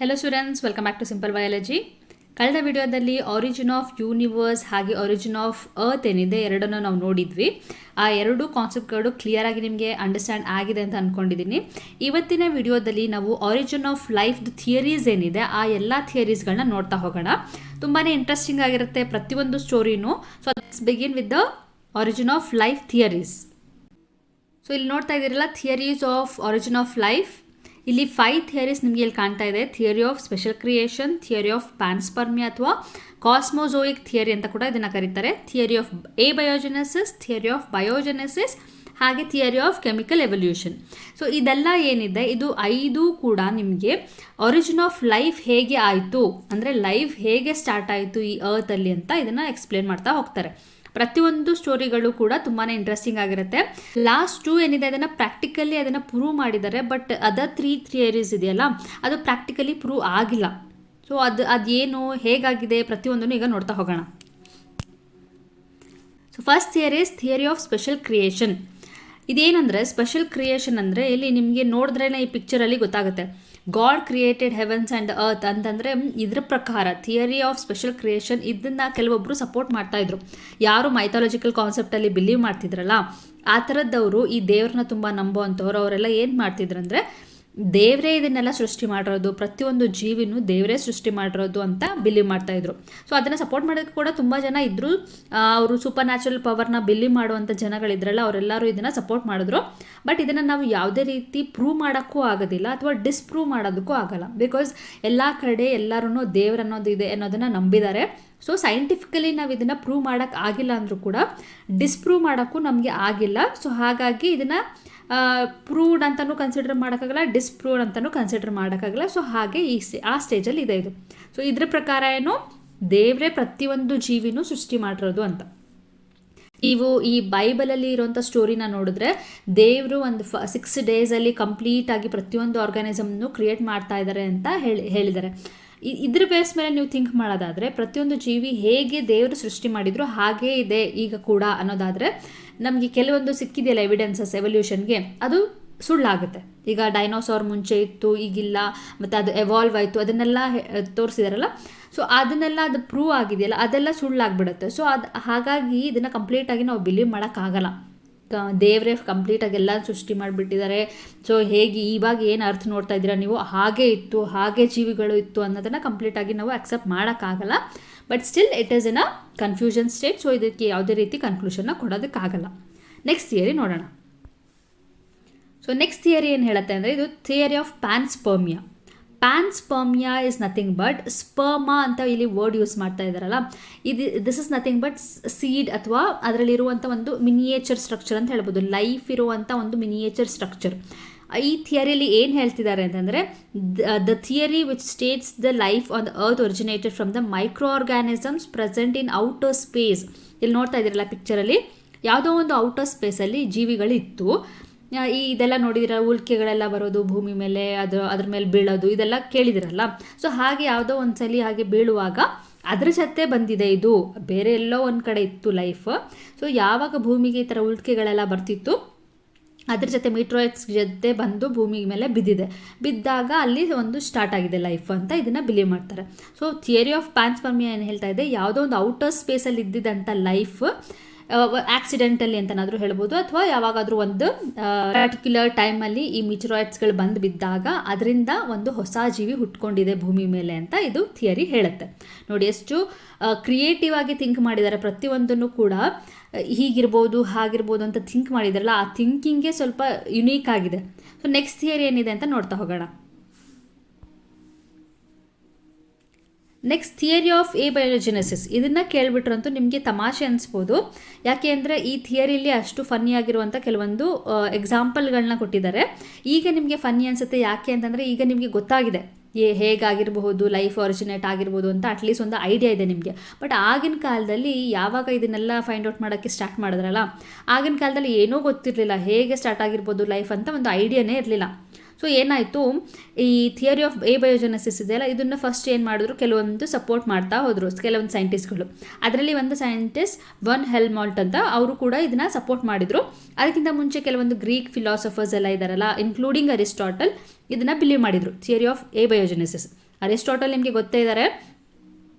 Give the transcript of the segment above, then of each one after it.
Hello students welcome back to simple biology ಕಳೆದ ವಿಡಿಯೋದಲ್ಲಿ origin of universe ಹಾಗೆ origin of earth ಏನಿದೆ ಎರಡನ್ನು ನಾವು ನೋಡಿದ್ವಿ. ಆ ಎರಡು ಕಾನ್ಸೆಪ್ಟ್ಗಳು ಕ್ಲಿಯರ್ ಆಗಿ ನಿಮಗೆ ಅಂಡರ್ಸ್ಟ್ಯಾಂಡ್ ಆಗಿದೆ ಅಂತ ಅಂದ್ಕೊಂಡಿದ್ದೀನಿ ಇವತ್ತಿನ ವಿಡಿಯೋದಲ್ಲಿ ನಾವು ಆರಿಜಿನ್ ಆಫ್ ಲೈಫ್ದು ಥಿಯರೀಸ್ ಏನಿದೆ ಆ ಎಲ್ಲ ಥಿಯರೀಸ್ಗಳನ್ನ ನೋಡ್ತಾ ಹೋಗೋಣ. ತುಂಬಾ ಇಂಟ್ರೆಸ್ಟಿಂಗ್ ಆಗಿರುತ್ತೆ ಪ್ರತಿಯೊಂದು ಸ್ಟೋರಿನೂ so let's begin with the origin of life theories so ಇಲ್ಲಿ ನೋಡ್ತಾ ಇದ್ದೀರಲ್ಲ theories of origin of life ಇಲ್ಲಿ ಫೈವ್ ಥಿಯರೀಸ್ ನಿಮಗೆ ಇಲ್ಲಿ ಕಾಣ್ತಾ ಇದೆ. Theory of special creation theory of panspermia ಅಥವಾ ಕಾಸ್ಮೋಸೋಯಿಕ್ ಥಿಯರಿ ಅಂತ ಕೂಡ ಇದನ್ನು ಕರೀತಾರೆ. Theory of abiogenesis theory of biogenesis ಹಾಗೆ theory of chemical evolution so ಇದೆಲ್ಲ ಏನಿದೆ? ಇದು ಐದು ಕೂಡ ನಿಮಗೆ ಒರಿಜಿನ್ ಆಫ್ ಲೈಫ್ ಹೇಗೆ ಆಯಿತು? ಅಂದರೆ ಲೈಫ್ ಹೇಗೆ ಸ್ಟಾರ್ಟ್ ಆಯಿತು ಈ ಅರ್ಥಲ್ಲಿ ಅಂತ ಇದನ್ನು ಎಕ್ಸ್ಪ್ಲೇನ್ ಮಾಡ್ತಾ ಹೋಗ್ತಾರೆ. ಪ್ರತಿಯೊಂದು ಸ್ಟೋರಿಗಳು ಕೂಡ ತುಂಬಾ ಇಂಟ್ರೆಸ್ಟಿಂಗ್ ಆಗಿರುತ್ತೆ. ಲಾಸ್ಟ್ ಟೂ ಏನಿದೆ, ಅದನ್ನು ಪ್ರಾಕ್ಟಿಕಲಿ ಅದನ್ನು ಪ್ರೂವ್ ಮಾಡಿದ್ದಾರೆ ಬಟ್ ಅದರ್ ತ್ರೀ ಥಿಯರೀಸ್ ಇದೆಯಲ್ಲ, ಅದು ಪ್ರಾಕ್ಟಿಕಲಿ ಪ್ರೂವ್ ಆಗಿಲ್ಲ. ಸೊ ಅದು, ಅದೇನು, ಹೇಗಾಗಿದೆ, ಪ್ರತಿಯೊಂದನ್ನು ಈಗ ನೋಡ್ತಾ ಹೋಗೋಣ. So first theories theory of special creation ಇದೇನಂದರೆ special creation ಅಂದರೆ ಇಲ್ಲಿ ನಿಮಗೆ ನೋಡಿದ್ರೇ ಈ ಪಿಕ್ಚರಲ್ಲಿ ಗೊತ್ತಾಗುತ್ತೆ. God created heavens and earth ಅಂತಂದರೆ ಇದ್ರ ಪ್ರಕಾರ ಥಿಯರಿ ಆಫ್ ಸ್ಪೆಷಲ್ ಕ್ರಿಯೇಷನ್ ಇದನ್ನು ಕೆಲವೊಬ್ಬರು ಸಪೋರ್ಟ್ ಮಾಡ್ತಾಯಿದ್ರು ಯಾರು ಮೈಥಾಲಜಿಕಲ್ ಕಾನ್ಸೆಪ್ಟಲ್ಲಿ ಬಿಲೀವ್ ಮಾಡ್ತಿದ್ರಲ್ಲ, ಆ ಥರದ್ದವರು ಈ ದೇವ್ರನ್ನ ತುಂಬ ನಂಬೋ ಅಂಥವ್ರು ಅವರೆಲ್ಲ ಏನು ಮಾಡ್ತಿದ್ರಂದರೆ ದೇವರೇ ಇದನ್ನೆಲ್ಲ ಸೃಷ್ಟಿ ಮಾಡಿರೋದು, ಪ್ರತಿಯೊಂದು ಜೀವಿನೂ ದೇವರೇ ಸೃಷ್ಟಿ ಮಾಡಿರೋದು ಅಂತ ಬಿಲೀವ್ ಮಾಡ್ತಾ ಇದ್ರು. ಸೊ ಅದನ್ನು ಸಪೋರ್ಟ್ ಮಾಡೋಕ್ಕೆ ಕೂಡ ತುಂಬ ಜನ ಇದ್ದರು ಅವರು ಸೂಪರ್ ನ್ಯಾಚುರಲ್ ಪವರ್ನ ಬಿಲೀವ್ ಮಾಡುವಂಥ ಜನಗಳಿದ್ರಲ್ಲ, ಅವರೆಲ್ಲರೂ ಇದನ್ನು ಸಪೋರ್ಟ್ ಮಾಡಿದ್ರು. ಬಟ್ ಇದನ್ನು ನಾವು ಯಾವುದೇ ರೀತಿ ಪ್ರೂವ್ ಮಾಡೋಕ್ಕೂ ಆಗೋದಿಲ್ಲ ಅಥವಾ ಡಿಸ್ಪ್ರೂವ್ ಮಾಡೋದಕ್ಕೂ ಆಗಲ್ಲ. ಬಿಕಾಸ್ ಎಲ್ಲ ಕಡೆ ಎಲ್ಲರೂ ದೇವ್ರ ಅನ್ನೋದು ಇದೆ ಅನ್ನೋದನ್ನು ನಂಬಿದ್ದಾರೆ ಸೊ ಸೈಂಟಿಫಿಕಲಿ ನಾವು ಇದನ್ನು ಪ್ರೂವ್ ಮಾಡೋಕ್ಕೆ ಆಗಿಲ್ಲ ಅಂದರೂ ಕೂಡ ಡಿಸ್ಪ್ರೂವ್ ಮಾಡೋಕ್ಕೂ ನಮಗೆ ಆಗಿಲ್ಲ. ಸೊ ಹಾಗಾಗಿ ಇದನ್ನು ಪ್ರೂವ್ಡ್ ಅಂತಲೂ ಕನ್ಸಿಡರ್ ಮಾಡೋಕ್ಕಾಗಲ್ಲ ಡಿಸ್ಪ್ರೂವ್ಡ್ ಅಂತಲೂ ಕನ್ಸಿಡರ್ ಮಾಡೋಕ್ಕಾಗಲ್ಲ. ಸೊ ಹಾಗೆ ಈ ಆ ಸ್ಟೇಜಲ್ಲಿ ಇದೆ ಇದು. ಸೊ ಇದ್ರ ಪ್ರಕಾರ ಏನು? ದೇವರೇ ಪ್ರತಿಯೊಂದು ಜೀವಿನೂ ಸೃಷ್ಟಿ ಮಾಡಿರೋದು ಅಂತ. ನೀವು ಈ ಬೈಬಲಲ್ಲಿ ಇರುವಂಥ ಸ್ಟೋರಿನ ನೋಡಿದ್ರೆ, ದೇವರು ಒಂದು ಫ ಸಿಕ್ಸ್ ಡೇಸಲ್ಲಿ ಕಂಪ್ಲೀಟಾಗಿ ಪ್ರತಿಯೊಂದು ಆರ್ಗಾನಿಸಮ್ನು ಕ್ರಿಯೇಟ್ ಮಾಡ್ತಾ ಇದ್ದಾರೆ ಅಂತ ಹೇಳಿ, ಹೇಳಿದ್ದಾರೆ. ಇದ್ರ ಬೇಸ್ ಮೇಲೆ ನೀವು ಥಿಂಕ್ ಮಾಡೋದಾದರೆ ಪ್ರತಿಯೊಂದು ಜೀವಿ ಹೇಗೆ ದೇವರು ಸೃಷ್ಟಿ ಮಾಡಿದ್ರು ಹಾಗೇ ಇದೆ ಈಗ ಕೂಡ ಅನ್ನೋದಾದರೆ ನಮಗೆ ಕೆಲವೊಂದು ಸಿಕ್ಕಿದೆಯಲ್ಲ ಎವಿಡೆನ್ಸಸ್ ಎವಲ್ಯೂಷನ್ಗೆ ಅದು ಸುಳ್ಳಾಗುತ್ತೆ. ಈಗ ಡೈನೋಸಾರ್ ಮುಂಚೆ ಇತ್ತು, ಈಗಿಲ್ಲ, ಮತ್ತು ಅದು ಎವಾಲ್ವ್ ಆಯಿತು, ಅದನ್ನೆಲ್ಲ ತೋರಿಸಿದಾರಲ್ಲ. ಸೊ ಅದನ್ನೆಲ್ಲ ಅದು ಪ್ರೂವ್ ಆಗಿದೆಯಲ್ಲ, ಅದೆಲ್ಲ ಸುಳ್ಳಾಗ್ಬಿಡುತ್ತೆ. ಸೊ ಅದು ಹಾಗಾಗಿ ಇದನ್ನು ಕಂಪ್ಲೀಟಾಗಿ ನಾವು ಬಿಲೀವ್ ಮಾಡೋಕ್ಕಾಗಲ್ಲ. ದೇವರೇ ಕಂಪ್ಲೀಟಾಗಿ ಎಲ್ಲ ಸೃಷ್ಟಿ ಮಾಡಿಬಿಟ್ಟಿದ್ದಾರೆ ಸೊ ಹೇಗೆ ಇವಾಗ ಏನು ಅರ್ಥ ನೋಡ್ತಾ ಇದ್ದೀರಾ ನೀವು? ಹಾಗೆ ಇತ್ತು, ಹಾಗೆ ಜೀವಿಗಳು ಇತ್ತು ಅನ್ನೋದನ್ನು ಕಂಪ್ಲೀಟಾಗಿ ನಾವು ಅಕ್ಸೆಪ್ಟ್ ಮಾಡೋಕ್ಕಾಗಲ್ಲ but still it is in a confusion state so ಇದಕ್ಕೆ ಯಾವುದೇ ರೀತಿ ಕನ್ಕ್ಲೂಷನ್ನ ಕೊಡೋದಕ್ಕಾಗಲ್ಲ ನೆಕ್ಸ್ಟ್ ಥಿಯರಿ ನೋಡೋಣ. ಸೊ ನೆಕ್ಸ್ಟ್ ಥಿಯರಿ ಏನು ಹೇಳುತ್ತೆ ಅಂದರೆ ಇದು theory of panspermia panspermia is nothing but sperma ಅಂತ ಇಲ್ಲಿ ವರ್ಡ್ ಯೂಸ್ ಮಾಡ್ತಾ ಇದ್ದಾರಲ್ಲ. ಇದು this is nothing but seed ಅಥವಾ ಅದರಲ್ಲಿರುವಂಥ ಒಂದು ಮಿನಿಯೇಚರ್ ಸ್ಟ್ರಕ್ಚರ್ ಅಂತ ಹೇಳ್ಬೋದು. ಲೈಫ್ ಇರುವಂಥ ಒಂದು ಮಿನಿಯೇಚರ್ ಸ್ಟ್ರಕ್ಚರ್ ಈ ಥಿಯರಿಯಲ್ಲಿ ಏನು ಹೇಳ್ತಿದ್ದಾರೆ ಅಂತಂದರೆ the theory which states the life on the earth originated from the microorganisms present in outer space ಇಲ್ಲಿ ನೋಡ್ತಾ ಇದ್ದೀರಲ್ಲ ಪಿಕ್ಚರಲ್ಲಿ ಯಾವುದೋ ಒಂದು ಔಟರ್ ಸ್ಪೇಸಲ್ಲಿ ಜೀವಿಗಳಿತ್ತು. ಈ ಇದೆಲ್ಲ ನೋಡಿದಿರ, ಉಲ್ಕೆಗಳೆಲ್ಲ ಬರೋದು, ಭೂಮಿ ಮೇಲೆ, ಅದು ಅದ್ರ ಮೇಲೆ ಬೀಳೋದು, ಇದೆಲ್ಲ ಕೇಳಿದಿರಲ್ಲ? ಸೊ ಹಾಗೆ ಯಾವುದೋ ಒಂದು ಸಲ ಹಾಗೆ ಬೀಳುವಾಗ ಅದ್ರ ಜೊತೆ ಬಂದಿದೆ ಇದು. ಬೇರೆ ಎಲ್ಲೋ ಒಂದು ಕಡೆ ಇತ್ತು ಲೈಫ್ ಸೊ ಯಾವಾಗ ಭೂಮಿಗೆ ಈ ಥರ ಉಲ್ಕೆಗಳೆಲ್ಲ ಬರ್ತಿತ್ತು, ಅದ್ರ ಜೊತೆ ಮೀಟ್ರೋಯಿಟ್ಸ್ ಜೊತೆ ಬಂದು ಭೂಮಿ ಮೇಲೆ ಬಿದ್ದಿದೆ. ಬಿದ್ದಾಗ ಅಲ್ಲಿ ಒಂದು ಸ್ಟಾರ್ಟ್ ಆಗಿದೆ ಲೈಫ್ ಅಂತ ಇದನ್ನು ಬಿಲೀವ್ ಮಾಡ್ತಾರೆ. ಸೊ ಥಿಯರಿ ಆಫ್ ಪ್ಯಾನ್ಸ್ಪರ್ಮಿಯಾ ಏನು ಹೇಳ್ತಾ ಇದೆ? ಯಾವುದೋ ಒಂದು ಔಟರ್ ಸ್ಪೇಸಲ್ಲಿ ಇದ್ದಿದ್ದಂಥ ಲೈಫ್ ಆಕ್ಸಿಡೆಂಟಲ್ಲಿ ಅಂತನಾದರೂ ಹೇಳ್ಬೋದು ಅಥವಾ ಯಾವಾಗಾದರೂ ಒಂದು ಪರ್ಟಿಕ್ಯುಲರ್ ಟೈಮಲ್ಲಿ ಈ ಮಿಚರಾಯ್ಡ್ಸ್ಗಳು ಬಂದು ಬಿದ್ದಾಗ ಅದರಿಂದ ಒಂದು ಹೊಸ ಜೀವಿ ಹುಟ್ಕೊಂಡಿದೆ ಭೂಮಿ ಮೇಲೆ ಅಂತ ಇದು ಥಿಯರಿ ಹೇಳುತ್ತೆ. ನೋಡಿ ಎಷ್ಟು ಕ್ರಿಯೇಟಿವ್ ಆಗಿ ಥಿಂಕ್ ಮಾಡಿದ್ದಾರೆ ಪ್ರತಿಯೊಂದನ್ನು ಕೂಡ, ಹೀಗಿರ್ಬೋದು, ಹಾಗಿರ್ಬೋದು ಅಂತ ಥಿಂಕ್ ಮಾಡಿದಾರಲ್ಲ, ಆ ಥಿಂಕಿಂಗೇ ಸ್ವಲ್ಪ ಯುನೀಕ್ ಆಗಿದೆ. ಸೊ ನೆಕ್ಸ್ಟ್ ಥಿಯರಿ ಏನಿದೆ ಅಂತ ನೋಡ್ತಾ ಹೋಗೋಣ. Next theory of abiogenesis ಇದನ್ನು ಕೇಳಿಬಿಟ್ರಂತೂ ನಿಮಗೆ ತಮಾಷೆ ಅನಿಸ್ಬೋದು. ಯಾಕೆ ಅಂದರೆ ಈ ಥಿಯರಿಲಿ ಅಷ್ಟು ಫನ್ನಿ ಆಗಿರುವಂಥ ಕೆಲವೊಂದು ಎಕ್ಸಾಂಪಲ್ಗಳನ್ನ ಕೊಟ್ಟಿದ್ದಾರೆ. ಈಗ ನಿಮಗೆ ಫನ್ನಿ ಅನಿಸುತ್ತೆ ಯಾಕೆ ಅಂತಂದರೆ ಈಗ ನಿಮಗೆ ಗೊತ್ತಾಗಿದೆ. ಏ, ಹೇಗಾಗಿರಬಹುದು ಲೈಫ್ ಒರಿಜಿನೇಟ್ ಆಗಿರ್ಬೋದು ಅಂತ ಅಟ್ಲೀಸ್ಟ್ ಒಂದು ಐಡಿಯಾ ಇದೆ ನಿಮಗೆ. ಬಟ್ ಆಗಿನ ಕಾಲದಲ್ಲಿ ಯಾವಾಗ ಇದನ್ನೆಲ್ಲ ಫೈಂಡ್ ಔಟ್ ಮಾಡೋಕ್ಕೆ ಸ್ಟಾರ್ಟ್ ಮಾಡಿದ್ರಲ್ಲ, ಆಗಿನ ಕಾಲದಲ್ಲಿ ಏನೂ ಗೊತ್ತಿರಲಿಲ್ಲ. ಹೇಗೆ ಸ್ಟಾರ್ಟ್ ಆಗಿರ್ಬೋದು ಲೈಫ್ ಅಂತ ಒಂದು ಐಡಿಯಾನೇ ಇರಲಿಲ್ಲ. ಸೊ ಏನಾಯಿತು? ಈ ಥಿಯರಿ ಆಫ್ ಎ ಬಯೋಜೆನಸಿಸ್ ಇದೆಯಲ್ಲ ಇದನ್ನು ಫಸ್ಟ್ ಏನು ಮಾಡಿದ್ರು? ಕೆಲವೊಂದು ಸಪೋರ್ಟ್ ಮಾಡ್ತಾ ಹೋದರು, ಕೆಲವೊಂದು ಸೈಂಟಿಸ್ಟ್ಗಳು ಅದರಲ್ಲಿ ಒಂದು ಸೈಂಟಿಸ್ಟ್ ವನ್ ಹೆಲ್ಮಾಲ್ಟ್ ಅಂತ, ಅವರು ಕೂಡ ಇದನ್ನು ಸಪೋರ್ಟ್ ಮಾಡಿದರು. ಅದಕ್ಕಿಂತ ಮುಂಚೆ ಕೆಲವೊಂದು ಗ್ರೀಕ್ ಫಿಲಾಸಫರ್ಸ್ ಎಲ್ಲ ಇದ್ದಾರಲ್ಲ ಇನ್ಕ್ಲೂಡಿಂಗ್ ಅರಿಸ್ಟಾಟಲ್ ಇದನ್ನು ಬಿಲೀವ್ ಮಾಡಿದರು. Theory of abiogenesis Aristotle ನಿಮಗೆ ಗೊತ್ತೇ ಇದ್ದಾರೆ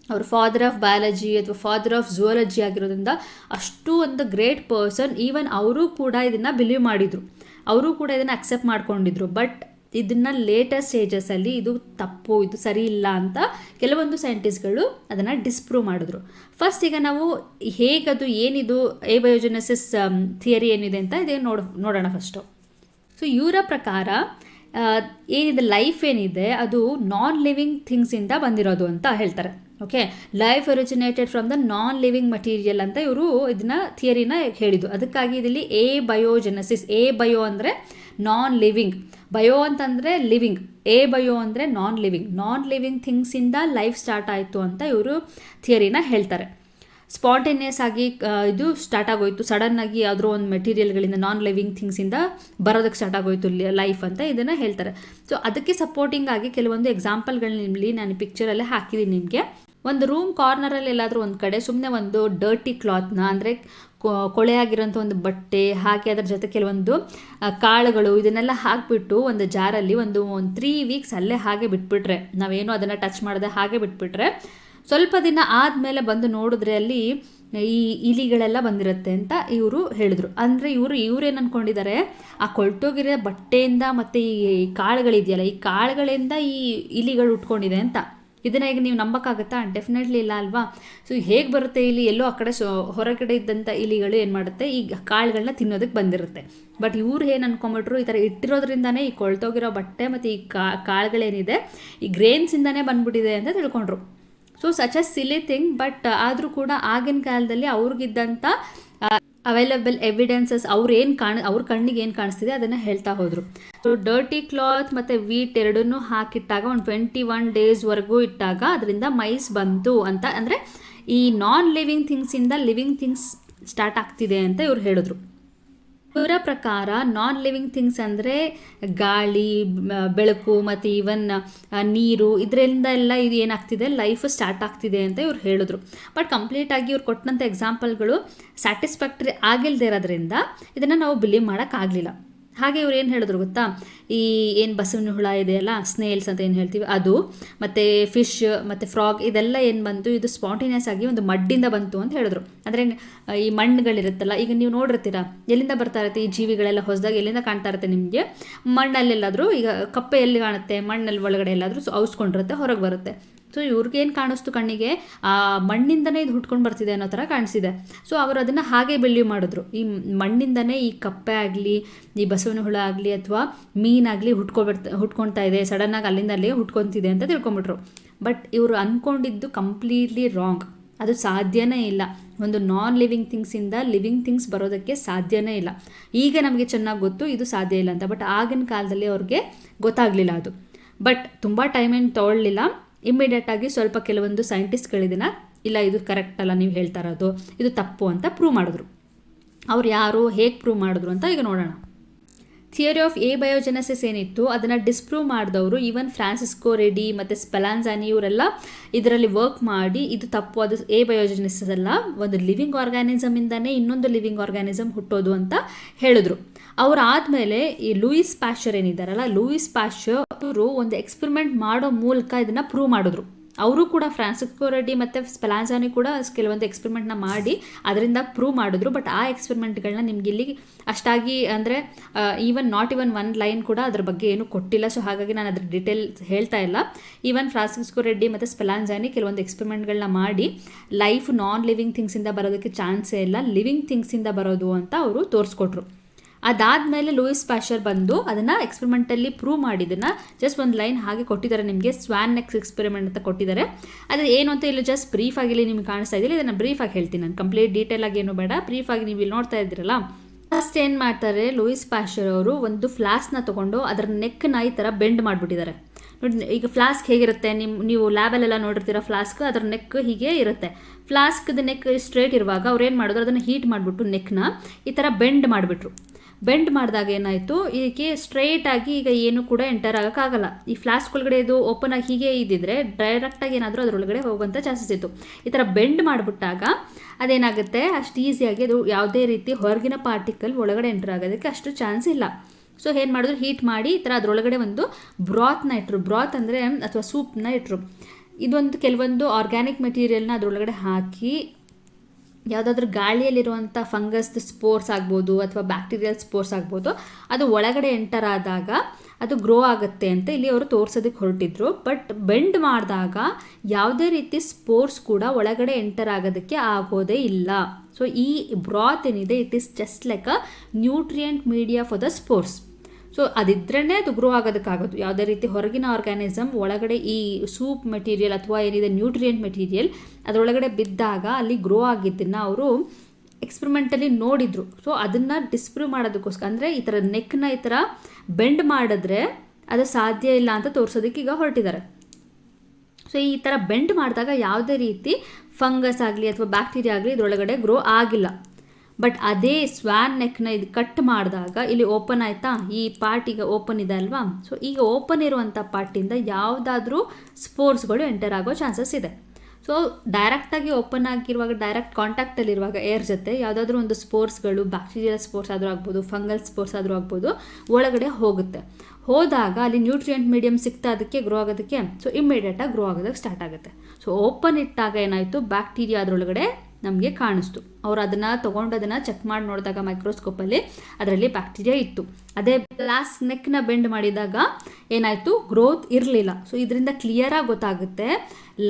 ಅವ್ರು ಫಾದರ್ ಆಫ್ ಬಯಾಲಜಿ ಅಥವಾ ಫಾದರ್ ಆಫ್ ಝುವಾಲಜಿ ಆಗಿರೋದ್ರಿಂದ ಅಷ್ಟು ಒಂದು ಗ್ರೇಟ್ ಪರ್ಸನ್ ಈವನ್ ಅವರು ಕೂಡ ಇದನ್ನು ಬಿಲೀವ್ ಮಾಡಿದರು. ಅವರು ಕೂಡ ಇದನ್ನು ಅಕ್ಸೆಪ್ಟ್ ಮಾಡ್ಕೊಂಡಿದ್ರು. ಬಟ್ ಇದನ್ನು ಲೇಟೆಸ್ಟ್ ಸ್ಟೇಜಸಲ್ಲಿ ಇದು ತಪ್ಪು, ಇದು ಸರಿ ಇಲ್ಲ ಅಂತ ಕೆಲವೊಂದು ಸೈಂಟಿಸ್ಟ್ಗಳು ಅದನ್ನು ಡಿಸ್ಪ್ರೂವ್ ಮಾಡಿದ್ರು. ಫಸ್ಟ್ ಈಗ ನಾವು ಹೇಗದು ಏನಿದು ಎ ಬಯೋಜೆನಸಿಸ್ ಥಿಯರಿ ಏನಿದೆ ಅಂತ ಇದೇ ನೋಡ್, ನೋಡೋಣ ಫಸ್ಟು ಸೊ ಇವರ ಪ್ರಕಾರ ಏನಿದೆ ಲೈಫ್ ಏನಿದೆ, ಅದು ನಾನ್ ಲಿವಿಂಗ್ ಥಿಂಗ್ಸಿಂದ ಬಂದಿರೋದು ಅಂತ ಹೇಳ್ತಾರೆ. Okay life originated from the non living material ಅಂತ ಇವರು ಇದನ್ನ ಥಿಯರಿನ ಹೇಳಿದ್ದು. ಅದಕ್ಕಾಗಿ ಇದರಲ್ಲಿ ಎ ಬಯೋಜೆನಸಿಸ್ ಎ ಬಯೋ ಅಂದರೆ ನಾನ್ ಲಿವಿಂಗ್ ಬಯೋ ಅಂತಂದರೆ ಲಿವಿಂಗ್ ಎ ಬಯೋ ಅಂದರೆ ನಾನ್ ಲಿವಿಂಗ್ ನಾನ್ ಲಿವಿಂಗ್ ಥಿಂಗ್ಸಿಂದ ಲೈಫ್ ಸ್ಟಾರ್ಟ್ ಆಯಿತು ಅಂತ ಇವರು ಥಿಯರಿನ ಹೇಳ್ತಾರೆ. ಸ್ಪಾಂಟೇನಿಯಸ್ ಆಗಿ ಇದು ಸ್ಟಾರ್ಟ್ ಆಗೋಯ್ತು. ಸಡನ್ನಾಗಿ ಯಾವುದೋ ಒಂದು ಮೆಟೀರಿಯಲ್ಗಳಿಂದ ನಾನ್ ಲಿವಿಂಗ್ ಥಿಂಗ್ಸಿಂದ ಬರೋದಕ್ಕೆ ಸ್ಟಾರ್ಟ್ ಆಗೋಯ್ತು ಲೈಫ್ ಅಂತ ಇದನ್ನು ಹೇಳ್ತಾರೆ. ಸೊ ಅದಕ್ಕೆ ಸಪೋರ್ಟಿಂಗ್ ಆಗಿ ಕೆಲವೊಂದು ಎಕ್ಸಾಂಪಲ್ಗಳನ್ನ ನಾನು ಪಿಕ್ಚರಲ್ಲೇ ಹಾಕಿದ್ದೀನಿ ನಿಮಗೆ. ಒಂದು ರೂಮ್ ಕಾರ್ನರಲ್ಲಿ ಎಲ್ಲಾದರೂ ಒಂದು ಕಡೆ ಸುಮ್ಮನೆ ಒಂದು ಡರ್ಟಿ ಕ್ಲಾತ್ನ ಅಂದರೆ ಕೊಳೆ ಆಗಿರೋಂಥ ಒಂದು ಬಟ್ಟೆ ಹಾಕಿ ಅದರ ಜೊತೆ ಕೆಲವೊಂದು ಕಾಳುಗಳು ಇದನ್ನೆಲ್ಲ ಹಾಕಿಬಿಟ್ಟು ಒಂದು ಜಾರಲ್ಲಿ ಒಂದು ಒಂದು ತ್ರೀ ವೀಕ್ಸ್ ಅಲ್ಲೇ ಹಾಗೆ ಬಿಟ್ಬಿಟ್ರೆ, ನಾವೇನು ಅದನ್ನು ಟಚ್ ಮಾಡದೆ ಹಾಗೆ ಬಿಟ್ಬಿಟ್ರೆ, ಸ್ವಲ್ಪ ದಿನ ಆದಮೇಲೆ ಬಂದು ನೋಡಿದ್ರೆ ಅಲ್ಲಿ ಈ ಇಲಿಗಳೆಲ್ಲ ಬಂದಿರುತ್ತೆ ಅಂತ ಇವರು ಹೇಳಿದ್ರು. ಅಂದರೆ ಇವರು, ಇವ್ರೇನು ಅಂದ್ಕೊಂಡಿದ್ದಾರೆ ಆ ಕೊಳ್ತೋಗಿರೋ ಬಟ್ಟೆಯಿಂದ ಮತ್ತು ಈ ಕಾಳುಗಳಿದೆಯಲ್ಲ, ಈ ಕಾಳುಗಳಿಂದ ಈ ಇಲಿಗಳು ಉಟ್ಕೊಂಡಿದೆ ಅಂತ. ಇದನ್ನ ಈಗ ನೀವು ನಂಬಕ್ಕಾಗತ್ತಾ? ಡೆಫಿನೆಟ್ಲಿ ಇಲ್ಲ ಅಲ್ವಾ? ಸೊ ಹೇಗೆ ಬರುತ್ತೆ ಇಲ್ಲಿ? ಎಲ್ಲೋ ಆ ಕಡೆ ಸೊ, ಹೊರಗಡೆ ಇದ್ದಂಥ ಇಲಿಗಳು ಏನು ಮಾಡುತ್ತೆ? ಈ ಕಾಳುಗಳನ್ನ ತಿನ್ನೋದಕ್ಕೆ ಬಂದಿರುತ್ತೆ. ಬಟ್ ಇವ್ರು ಏನು ಅನ್ಕೊಂಬಿಟ್ರು? ಈ ಥರ ಇಟ್ಟಿರೋದ್ರಿಂದನೇ ಈ ಕೊಳ್ತೋಗಿರೋ ಬಟ್ಟೆ ಮತ್ತು ಈ ಕಾಳುಗಳೇನಿದೆ, ಈ ಗ್ರೇನ್ಸಿಂದನೇ ಬಂದ್ಬಿಟ್ಟಿದೆ ಅಂತ ತಿಳ್ಕೊಂಡ್ರು. So such a silly thing but ಆದರೂ ಕೂಡ ಆಗಿನ ಕಾಲದಲ್ಲಿ ಅವ್ರಿಗಿದ್ದಂಥ ಅವೈಲಬಲ್ ಎವಿಡೆನ್ಸಸ್ ಅವ್ರು ಏನು ಕಾಣ, ಅವ್ರ ಕಣ್ಣಿಗೆ ಏನು ಕಾಣಿಸ್ತಿದೆ ಅದನ್ನು ಹೇಳ್ತಾ ಹೋದರು. ಸೊ ಡರ್ಟಿ ಕ್ಲಾತ್ ಮತ್ತು ವೀಟ್ ಎರಡನ್ನೂ ಹಾಕಿಟ್ಟಾಗ ಒಂದು ಟ್ವೆಂಟಿ ಒನ್ ಡೇಸ್ವರೆಗೂ ಇಟ್ಟಾಗ ಅದರಿಂದ ಮೈಸ್ ಬಂತು ಅಂತ, ಅಂದರೆ ಈ ನಾನ್ ಲಿವಿಂಗ್ ಥಿಂಗ್ಸಿಂದ ಲಿವಿಂಗ್ ಥಿಂಗ್ಸ್ ಸ್ಟಾರ್ಟ್ ಆಗ್ತಿದೆ ಅಂತ ಇವ್ರು ಹೇಳಿದ್ರು. ಇವರ ಪ್ರಕಾರ ನಾನ್ ಲಿವಿಂಗ್ ಥಿಂಗ್ಸ್ ಅಂದರೆ ಗಾಳಿ ಬೆಳಕು ಮತ್ತು ಈವನ್ ನೀರು ಇದರಿಂದ ಎಲ್ಲ ಇದು ಏನಾಗ್ತಿದೆ? ಲೈಫ್ ಸ್ಟಾರ್ಟ್ ಆಗ್ತಿದೆ ಅಂತ ಇವ್ರು ಹೇಳಿದ್ರು. ಬಟ್ ಕಂಪ್ಲೀಟಾಗಿ ಇವ್ರು ಕೊಟ್ಟಂಥ ಎಕ್ಸಾಂಪಲ್ಗಳು ಸ್ಯಾಟಿಸ್ಫ್ಯಾಕ್ಟ್ರಿ ಆಗಿಲ್ಲದೆ ಇರೋದ್ರಿಂದ ಇದನ್ನು ನಾವು ಬಿಲೀವ್ ಮಾಡೋಕ್ಕಾಗಲಿಲ್ಲ ಹಾಗೆ ಇವ್ರು ಏನು ಹೇಳಿದ್ರು ಗೊತ್ತಾ? ಈ ಏನು ಬಸವನ ಹುಳ ಇದೆಯಲ್ಲ ಸ್ನೇಲ್ಸ್ ಅಂತ ಏನು ಹೇಳ್ತೀವಿ, ಅದು, ಮತ್ತು ಫಿಶ್, ಮತ್ತು ಫ್ರಾಗ್, ಇದೆಲ್ಲ ಏನು ಬಂತು? ಇದು ಸ್ಪಾಂಟೇನಿಯಸ್ ಆಗಿ ಒಂದು ಮಡ್ಡಿಂದ ಬಂತು ಅಂತ ಹೇಳಿದ್ರು. ಅಂದರೆ, ಈ ಮಣ್ಣುಗಳಿರುತ್ತಲ್ಲ, ಈಗ ನೀವು ನೋಡಿರ್ತೀರ, ಎಲ್ಲಿಂದ ಬರ್ತಾ ಇರುತ್ತೆ ಈ ಜೀವಿಗಳೆಲ್ಲ ಹೊಸದಾಗಿ, ಎಲ್ಲಿಂದ ಕಾಣ್ತಾ ಇರುತ್ತೆ ನಿಮಗೆ? ಮಣ್ಣಲ್ಲೆಲ್ಲಾದರೂ, ಈಗ ಕಪ್ಪೆ ಎಲ್ಲಿ ಕಾಣುತ್ತೆ, ಮಣ್ಣಲ್ಲಿ ಒಳಗಡೆ ಎಲ್ಲಾದರೂ ಔಸ್ಕೊಂಡಿರುತ್ತೆ, ಹೊರಗೆ ಬರುತ್ತೆ. ಸೊ ಇವ್ರಿಗೇನು ಕಾಣಿಸ್ತು ಕಣ್ಣಿಗೆ ಮಣ್ಣಿಂದನೇ ಇದು ಹುಟ್ಕೊಂಡು ಬರ್ತಿದೆ ಅನ್ನೋ ಥರ ಕಾಣಿಸಿದೆ ಸೊ ಅವರು ಅದನ್ನು ಹಾಗೆ ಬೆಳ್ಳಿ ಮಾಡಿದ್ರು. ಈ ಮಣ್ಣಿಂದನೇ ಈ ಕಪ್ಪೆ ಆಗಲಿ, ಈ ಬಸವನ ಹುಳ ಆಗಲಿ ಅಥವಾ ಮೀನಾಗಲಿ ಹುಟ್ಕೊಬರ್ತಾ ಹುಟ್ಕೊಳ್ತಾ ಇದೆ ಸಡನ್ನಾಗಿ ಅಲ್ಲಿಂದ ಅಲ್ಲಿಗೆ ಹುಟ್ಕೊತಿದೆ ಅಂತ ತಿಳ್ಕೊಂಬಿಟ್ರು. ಬಟ್ ಇವರು ಅಂದ್ಕೊಂಡಿದ್ದು ಕಂಪ್ಲೀಟ್ಲಿ ರಾಂಗ್ ಅದು ಸಾಧ್ಯನೇ ಇಲ್ಲ. ಒಂದು ನಾನ್ ಲಿವಿಂಗ್ ಥಿಂಗ್ಸಿಂದ ಲಿವಿಂಗ್ ಥಿಂಗ್ಸ್ ಬರೋದಕ್ಕೆ ಸಾಧ್ಯನೇ ಇಲ್ಲ. ಈಗ ನಮಗೆ ಚೆನ್ನಾಗಿ ಗೊತ್ತು, ಇದು ಸಾಧ್ಯ ಇಲ್ಲ ಅಂತ. ಬಟ್ ಆಗಿನ ಕಾಲದಲ್ಲಿ ಅವ್ರಿಗೆ ಗೊತ್ತಾಗಲಿಲ್ಲ ಅದು. ಬಟ್ ತುಂಬ ಟೈಮ್ ಏನು ತೊಗೊಳ್ಳಿಲ್ಲ ಇಮ್ಮಿಡಿಯೇಟಾಗಿ ಸ್ವಲ್ಪ ಕೆಲವೊಂದು ಸೈಂಟಿಸ್ಟ್ಗಳಿದನ್ನ ಇಲ್ಲ, ಇದು ಕರೆಕ್ಟ್ ಅಲ್ಲ, ನೀವು ಹೇಳ್ತಾ ಇರೋದು, ಇದು ತಪ್ಪು ಅಂತ ಪ್ರೂವ್ ಮಾಡಿದ್ರು. ಅವ್ರು ಯಾರು, ಹೇಗೆ ಪ್ರೂವ್ ಮಾಡಿದ್ರು ಅಂತ ಈಗ ನೋಡೋಣ. ಥಿಯರಿ ಆಫ್ ಎ ಬಯೋಜೆನಸಿಸ್ ಏನಿತ್ತು, ಅದನ್ನು ಡಿಸ್ಪ್ರೂವ್ ಮಾಡಿದವರು ಈವನ್ ಫ್ರಾನ್ಸಿಸ್ಕೋ ರೆಡ್ಡಿ ಮತ್ತು ಸ್ಪೆಲಾನ್ಸಾನಿ ಇವರೆಲ್ಲ ಇದರಲ್ಲಿ ವರ್ಕ್ ಮಾಡಿ, ಇದು ತಪ್ಪು, ಅದು ಎ ಬಯೋಜೆನಸಿಸ್ ಅಲ್ಲ, ಒಂದು ಲಿವಿಂಗ್ ಆರ್ಗ್ಯಾನಿಸಮಿಂದನೇ ಇನ್ನೊಂದು ಲಿವಿಂಗ್ ಆರ್ಗ್ಯಾನಿಸಮ್ ಹುಟ್ಟೋದು ಅಂತ ಹೇಳಿದ್ರು. ಅವ್ರು ಆದಮೇಲೆ ಈ ಲೂಯಿಸ್ ಪ್ಯಾಶರ್ ಏನಿದ್ದಾರಲ್ಲ, ಲೂಯಿಸ್ ಪ್ಯಾಶರ್ ಅವರು ಒಂದು ಎಕ್ಸ್ಪೆರಿಮೆಂಟ್ ಮಾಡೋ ಮೂಲಕ ಇದನ್ನು ಪ್ರೂವ್ ಮಾಡಿದ್ರು. ಅವರು ಕೂಡ ಫ್ರಾನ್ಸಿಸ್ಕೋ ರೆಡ್ಡಿ ಮತ್ತು ಸ್ಪೆಲಾಂಜಾನಿ ಕೂಡ ಕೆಲವೊಂದು ಎಕ್ಸ್ಪೆರಿಮೆಂಟ್ನ ಮಾಡಿ ಅದರಿಂದ ಪ್ರೂವ್ ಮಾಡಿದ್ರು. ಬಟ್ ಆ ಎಕ್ಸ್ಪೆರಿಮೆಂಟ್ಗಳನ್ನ ನಿಮ್ಗೆ ಇಲ್ಲಿ ಅಷ್ಟಾಗಿ ಅಂದರೆ even not even one line ಕೂಡ ಅದ್ರ ಬಗ್ಗೆ ಏನು ಕೊಟ್ಟಿಲ್ಲ. ಸೊ ಹಾಗಾಗಿ ನಾನು ಅದ್ರ ಡೀಟೇಲ್ ಹೇಳ್ತಾ ಇಲ್ಲ. ಈವನ್ ಫ್ರಾನ್ಸಿಸ್ಕೋ ರೆಡ್ಡಿ ಮತ್ತು ಸ್ಪೆಲಾಂಜಾನಿ ಕೆಲವೊಂದು ಎಕ್ಸ್ಪೆರಿಮೆಂಟ್ಗಳನ್ನ ಮಾಡಿ ಲೈಫ್ ನಾನ್ ಲಿವಿಂಗ್ ಥಿಂಗ್ಸಿಂದ ಬರೋದಕ್ಕೆ ಚಾನ್ಸೇ ಇಲ್ಲ. ಲಿವಿಂಗ್ ಥಿಂಗ್ಸಿಂದ ಬರೋದು ಅಂತ ಅವರು ತೋರಿಸ್ಕೊಟ್ರು. ಅದಾದಮೇಲೆ ಲೂಯಿಸ್ ಪ್ಯಾಶರ್ ಬಂದು ಅದನ್ನು ಎಕ್ಸ್ಪೆರಿಮೆಂಟಲ್ಲಿ ಪ್ರೂವ್ ಮಾಡಿದ್ದನ್ನು ಜಸ್ಟ್ ಒಂದು ಲೈನ್ ಹಾಗೆ ಕೊಟ್ಟಿದ್ದಾರೆ ನಿಮಗೆ. ಸ್ವಾನ್ ನೆಕ್ಸ್ ಎಕ್ಸ್ಪೆರಿಮೆಂಟ್ ಅಂತ ಕೊಟ್ಟಿದ್ದಾರೆ. ಅದು ಏನು ಅಂತ ಇಲ್ಲಿ ಜಸ್ಟ್ ಬ್ರೀಫ್ ಆಗಿ ಇಲ್ಲಿ ನಿಮ್ಗೆ ಕಾಣಿಸ್ತಾ ಇದೆಯಲ್ಲ ಇದನ್ನು ಆಗಿ ಹೇಳ್ತೀನಿ ನಾನು. ಕಂಪ್ಲೀಟ್ ಡೀಟೇಲ್ ಆಗಿ ಏನು ಬೇಡ. ಬ್ರೀಫ್ ಆಗಿ ನೀವು ಇಲ್ಲಿ ನೋಡ್ತಾ ಇದ್ದೀರಲ್ಲ. ಫಸ್ಟ್ ಏನು ಮಾಡ್ತಾರೆ, ಲೂಯಿಸ್ ಪ್ಯಾಶರ್ ಅವರು ಒಂದು ಫ್ಲಾಸ್ನ ತೊಗೊಂಡು ಅದರ ನೆಕ್ನ ಈ ಥರ ಬೆಂಡ್ ಮಾಡಿಬಿಟ್ಟಿದ್ದಾರೆ. ನೋಡಿ, ಈಗ ಫ್ಲಾಸ್ಕ್ ಹೇಗಿರುತ್ತೆ? ನಿಮ್ಮ ನೀವು ಲ್ಯಾಬಲ್ಲೆಲ್ಲ ನೋಡಿರ್ತೀರ ಫ್ಲಾಸ್ಕ್ ಅದರ ನೆಕ್ ಹೀಗೆ ಇರುತ್ತೆ. ಫ್ಲಾಸ್ಕ್ದ ನೆಕ್ ಸ್ಟ್ರೇಟ್ ಇರುವಾಗ ಅವ್ರು ಏನು ಮಾಡಿದ್ರು? ಅದನ್ನು ಹೀಟ್ ಮಾಡಿಬಿಟ್ಟು ನೆಕ್ನ ಈ ಥರ ಬೆಂಡ್ ಮಾಡಿಬಿಟ್ರು. ಬೆಂಡ್ ಮಾಡಿದಾಗ ಏನಾಯಿತು? ಇದಕ್ಕೆ ಸ್ಟ್ರೈಟ್ ಆಗಿ ಈಗ ಏನು ಕೂಡ ಎಂಟರ್ ಆಗೋಕ್ಕಾಗಲ್ಲ. ಈ ಫ್ಲಾಸ್ಕ್ ಒಳಗಡೆ ಇದು ಓಪನ್ ಆಗಿ ಹೀಗೆ ಇದ್ದಿದ್ರೆ ಡೈರೆಕ್ಟಾಗಿ ಏನಾದರೂ ಅದರೊಳಗಡೆ ಹೋಗುವಂಥ ಚಾನ್ಸಸ್ ಇತ್ತು. ಈ ಥರ ಬೆಂಡ್ ಮಾಡಿಬಿಟ್ಟಾಗ ಅದೇನಾಗುತ್ತೆ? ಅಷ್ಟು ಈಸಿಯಾಗಿ ಅದು ಯಾವುದೇ ರೀತಿ ಹೊರಗಿನ ಪಾರ್ಟಿಕಲ್ ಒಳಗಡೆ ಎಂಟರ್ ಆಗೋದಕ್ಕೆ ಅಷ್ಟು ಚಾನ್ಸ್ ಇಲ್ಲ. ಸೊ ಏನು ಮಾಡಿದ್ರು? ಹೀಟ್ ಮಾಡಿ ಈ ಥರ ಅದರೊಳಗಡೆ ಒಂದು ಬ್ರಾತ್ನ ಇಟ್ಟರು ಬ್ರಾತ್ ಅಂದರೆ, ಅಥವಾ ಸೂಪ್ನ ಇಟ್ಟರು ಇದೊಂದು ಕೆಲವೊಂದು ಆರ್ಗ್ಯಾನಿಕ್ ಮೆಟೀರಿಯಲ್ನ ಅದರೊಳಗಡೆ ಹಾಕಿ ಯಾವುದಾದ್ರೂ ಗಾಳಿಯಲ್ಲಿರುವಂಥ ಫಂಗಸ್ದು ಸ್ಪೋರ್ಸ್ ಆಗ್ಬೋದು ಅಥವಾ ಬ್ಯಾಕ್ಟೀರಿಯಲ್ ಸ್ಪೋರ್ಸ್ ಆಗ್ಬೋದು, ಅದು ಒಳಗಡೆ ಎಂಟರ್ ಆದಾಗ ಅದು ಗ್ರೋ ಆಗುತ್ತೆ ಅಂತ ಇಲ್ಲಿ ಅವರು ತೋರ್ಸೋದಕ್ಕೆ ಹೊರಟಿದ್ರು. ಬಟ್ ಬೆಂಡ್ ಮಾಡಿದಾಗ ಯಾವುದೇ ರೀತಿ ಸ್ಪೋರ್ಸ್ ಕೂಡ ಒಳಗಡೆ ಎಂಟರ್ ಆಗೋದಕ್ಕೆ ಆಗೋದೇ ಇಲ್ಲ. ಸೊ ಈ ಬ್ರಾತ್ ಏನಿದೆ it is just like a nutrient media for the spores so ಅದಿದ್ರೇ ಅದು ಗ್ರೋ ಆಗೋದಕ್ಕಾಗೋದು. ಯಾವುದೇ ರೀತಿ ಹೊರಗಿನ ಆರ್ಗ್ಯಾನಿಸಮ್ ಒಳಗಡೆ ಈ ಸೂಪ್ ಮೆಟೀರಿಯಲ್ ಅಥವಾ ಏನಿದೆ ನ್ಯೂಟ್ರಿಯೆಂಟ್ ಮೆಟೀರಿಯಲ್ ಅದರೊಳಗಡೆ ಬಿದ್ದಾಗ ಅಲ್ಲಿ ಗ್ರೋ ಆಗಿದ್ದನ್ನು ಅವರು ಎಕ್ಸ್ಪರಿಮೆಂಟಲ್ಲಿ ನೋಡಿದರು. ಸೊ ಅದನ್ನು ಡಿಸ್ಪ್ರೂವ್ ಮಾಡೋದಕ್ಕೋಸ್ಕರ, ಅಂದರೆ ಈ ಥರ ನೆಕ್ನ ಈ ಥರ ಬೆಂಡ್ ಮಾಡಿದ್ರೆ ಅದು ಸಾಧ್ಯ ಇಲ್ಲ ಅಂತ ತೋರಿಸೋದಕ್ಕೆ ಈಗ ಹೊರಟಿದ್ದಾರೆ. ಸೊ ಈ ಥರ ಬೆಂಡ್ ಮಾಡಿದಾಗ ಯಾವುದೇ ರೀತಿ ಫಂಗಸ್ ಆಗಲಿ ಅಥವಾ ಬ್ಯಾಕ್ಟೀರಿಯಾ ಆಗಲಿ ಇದರೊಳಗಡೆ ಗ್ರೋ ಆಗಿಲ್ಲ. ಬಟ್ ಅದೇ ಸ್ವ್ಯಾನ್ ನೆಕ್ನ ಇದು ಕಟ್ ಮಾಡಿದಾಗ ಇಲ್ಲಿ ಓಪನ್ ಆಯಿತಾ? ಈ ಪಾರ್ಟ್ ಈಗ ಓಪನ್ ಇದೆ ಅಲ್ವಾ? ಸೊ ಈಗ ಓಪನ್ ಇರುವಂಥ ಪಾರ್ಟಿಂದ ಯಾವುದಾದ್ರೂ ಸ್ಪೋರ್ಟ್ಸ್ಗಳು ಎಂಟರ್ ಆಗೋ ಚಾನ್ಸಸ್ ಇದೆ. ಸೊ ಡೈರೆಕ್ಟಾಗಿ ಓಪನ್ ಆಗಿರುವಾಗ ಡೈರೆಕ್ಟ್ ಕಾಂಟ್ಯಾಕ್ಟಲ್ಲಿರುವಾಗ ಏರ್ ಜೊತೆ ಯಾವುದಾದ್ರೂ ಒಂದು ಸ್ಪೋರ್ಟ್ಸ್ಗಳು ಬ್ಯಾಕ್ಟೀರಿಯಲ್ ಸ್ಪೋರ್ಟ್ಸ್ ಆದರೂ ಆಗ್ಬೋದು ಫಂಗಲ್ ಸ್ಪೋರ್ಟ್ಸ್ ಆದರೂ ಆಗ್ಬೋದು, ಒಳಗಡೆ ಹೋಗುತ್ತೆ. ಹೋದಾಗ ಅಲ್ಲಿ ನ್ಯೂಟ್ರಿಯೆಂಟ್ ಮೀಡಿಯಮ್ ಸಿಗ್ತಾ ಅದಕ್ಕೆ ಗ್ರೋ ಆಗೋದಕ್ಕೆ. ಸೊ ಇಮ್ಮಿಡಿಯೇಟಾಗಿ ಗ್ರೋ ಆಗೋದಕ್ಕೆ ಸ್ಟಾರ್ಟ್ ಆಗುತ್ತೆ. ಸೊ ಓಪನ್ ಇಟ್ಟಾಗ ಏನಾಯಿತು? ಬ್ಯಾಕ್ಟೀರಿಯಾ ಅದರೊಳಗಡೆ ನಮಗೆ ಕಾಣಿಸ್ತು. ಅವ್ರು ಅದನ್ನು ತೊಗೊಂಡು ಅದನ್ನು ಚೆಕ್ ಮಾಡಿ ನೋಡಿದಾಗ ಮೈಕ್ರೋಸ್ಕೋಪಲ್ಲಿ ಅದರಲ್ಲಿ ಬ್ಯಾಕ್ಟೀರಿಯಾ ಇತ್ತು. ಅದೇ ಗ್ಲಾಸ್ ನೆಕ್ನ ಬೆಂಡ್ ಮಾಡಿದಾಗ ಏನಾಯಿತು? ಗ್ರೋತ್ ಇರಲಿಲ್ಲ. ಸೊ ಇದರಿಂದ ಕ್ಲಿಯರಾಗಿ ಗೊತ್ತಾಗುತ್ತೆ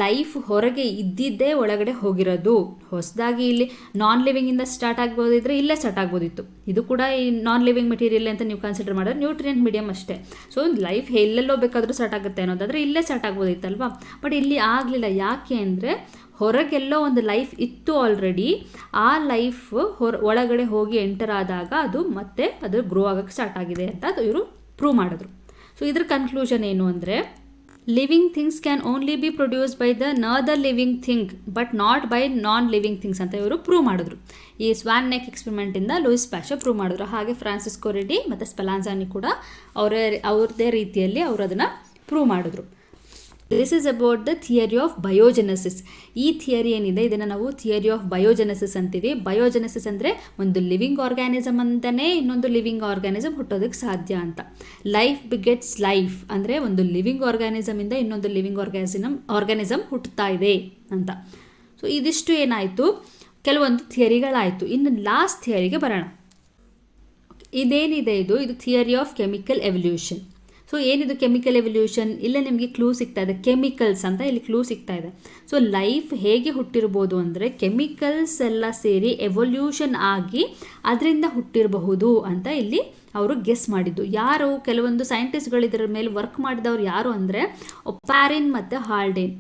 ಲೈಫ್ ಹೊರಗೆ ಇದ್ದಿದ್ದೇ ಒಳಗಡೆ ಹೋಗಿರೋದು. ಹೊಸದಾಗಿ ಇಲ್ಲಿ ನಾನ್ ಲಿವಿಂಗಿಂದ ಸ್ಟಾರ್ಟ್ ಆಗ್ಬೋದಿದ್ರೆ ಇಲ್ಲೇ ಸ್ಟಾರ್ಟ್ ಆಗ್ಬೋದಿತ್ತು. ಇದು ಕೂಡ ಈ ನಾನ್ ಲಿವಿಂಗ್ ಮೆಟೀರಿಯಲ್ ಅಂತ ನೀವು ಕನ್ಸಿಡರ್ ಮಾಡಿದ್ರೆ ನ್ಯೂಟ್ರಿಯೆಂಟ್ ಮೀಡಿಯಮ್ ಅಷ್ಟೇ. ಸೊ ಲೈಫ್ ಎಲ್ಲೆಲ್ಲೋ ಬೇಕಾದರೂ ಸ್ಟಾರ್ಟ್ ಆಗುತ್ತೆ ಅನ್ನೋದಾದರೆ ಇಲ್ಲೇ ಸ್ಟಾರ್ಟ್ ಆಗ್ಬೋದಿತ್ತಲ್ವಾ? ಬಟ್ ಇಲ್ಲಿ ಆಗಲಿಲ್ಲ. ಯಾಕೆ ಅಂದರೆ ಹೊರಗೆಲ್ಲೋ ಒಂದು ಲೈಫ್ ಇತ್ತು ಆಲ್ರೆಡಿ ಆ ಲೈಫ್ ಹೊರ, ಒಳಗಡೆ ಹೋಗಿ ಎಂಟರ್ ಆದಾಗ ಅದು ಮತ್ತೆ ಅದು ಗ್ರೋ ಆಗೋಕ್ಕೆ ಸ್ಟಾರ್ಟ್ ಆಗಿದೆ ಅಂತ ಅದು ಇವರು ಪ್ರೂವ್ ಮಾಡಿದ್ರು. ಸೊ ಇದ್ರ ಕನ್ಕ್ಲೂಷನ್ ಏನು ಅಂದರೆ living things can only be produce by the another living thing but not by non living things ಅಂತ ಇವರು ಪ್ರೂವ್ ಮಾಡಿದ್ರು. ಈ ಸ್ವಾನ್ ನೆಕ್ ಎಕ್ಸ್ಪೆರಿಮೆಂಟಿಂದ ಲೂಯಿಸ್ ಪ್ಯಾಶೋ ಪ್ರೂವ್ ಮಾಡಿದ್ರು. ಹಾಗೆ ಫ್ರಾನ್ಸಿಸ್ಕೋ ರೆಡ್ಡಿ ಮತ್ತು ಸ್ಪೆಲಾನ್ಸಾನಿ ಕೂಡ ಅವರೇ ಅವ್ರದ್ದೇ ರೀತಿಯಲ್ಲಿ ಅವರು ಅದನ್ನು ಪ್ರೂವ್ ಮಾಡಿದ್ರು. This is about the theory of biogenesis ಈ ಥಿಯರಿ ಏನಿದೆ? ಇದನ್ನು ನಾವು ಥಿಯರಿ ಆಫ್ ಬಯೋಜೆನಸಿಸ್ ಅಂತೀವಿ. ಬಯೋಜೆನಸಿಸ್ ಅಂದರೆ ಒಂದು ಲಿವಿಂಗ್ ಆರ್ಗ್ಯಾನಿಸಮ್ ಅಂತಲೇ ಇನ್ನೊಂದು ಲಿವಿಂಗ್ ಆರ್ಗ್ಯಾನಿಸಮ್ ಹುಟ್ಟೋದಕ್ಕೆ ಸಾಧ್ಯ ಅಂತ. ಲೈಫ್ ಬಿಗೆಟ್ಸ್ ಲೈಫ್ ಅಂದರೆ ಒಂದು ಲಿವಿಂಗ್ ಆರ್ಗ್ಯಾನಿಸಮಿಂದ ಇನ್ನೊಂದು ಲಿವಿಂಗ್ ಆರ್ಗ್ಯಾನಿಸಮ್ ಆರ್ಗ್ಯಾನಿಸಮ್ ಹುಟ್ಟುತ್ತಾ ಇದೆ ಅಂತ. ಸೊ ಇದಿಷ್ಟು ಏನಾಯಿತು? ಕೆಲವೊಂದು ಥಿಯರಿಗಳಾಯಿತು ಇನ್ನು ಲಾಸ್ಟ್ ಥಿಯರಿಗೆ ಬರೋಣ. ಇದೇನಿದೆ ಇದು? ಇದು theory of chemical evolution so ಏನಿದು ಕೆಮಿಕಲ್ ಎವಲ್ಯೂಷನ್ ಇಲ್ಲೇ ನಿಮಗೆ ಕ್ಲೂ ಸಿಗ್ತಾ ಇದೆ. ಕೆಮಿಕಲ್ಸ್ ಅಂತ ಇಲ್ಲಿ ಕ್ಲೂ ಸಿಗ್ತಾ ಇದೆ. ಸೊ ಲೈಫ್ ಹೇಗೆ ಹುಟ್ಟಿರ್ಬೋದು ಅಂದರೆ ಕೆಮಿಕಲ್ಸ್ ಎಲ್ಲ ಸೇರಿ ಎವಲ್ಯೂಷನ್ ಆಗಿ ಅದರಿಂದ ಹುಟ್ಟಿರಬಹುದು ಅಂತ ಇಲ್ಲಿ ಅವರು ಗೆಸ್ ಮಾಡಿದ್ದು. ಯಾರು? ಕೆಲವೊಂದು ಸೈಂಟಿಸ್ಟ್ಗಳು ಇದರ ಮೇಲೆ ವರ್ಕ್ ಮಾಡಿದವರು ಯಾರು ಅಂದರೆ ಒಪ್ಯಾರಿನ್ ಮತ್ತು ಹಾಲ್ಡೇನ್.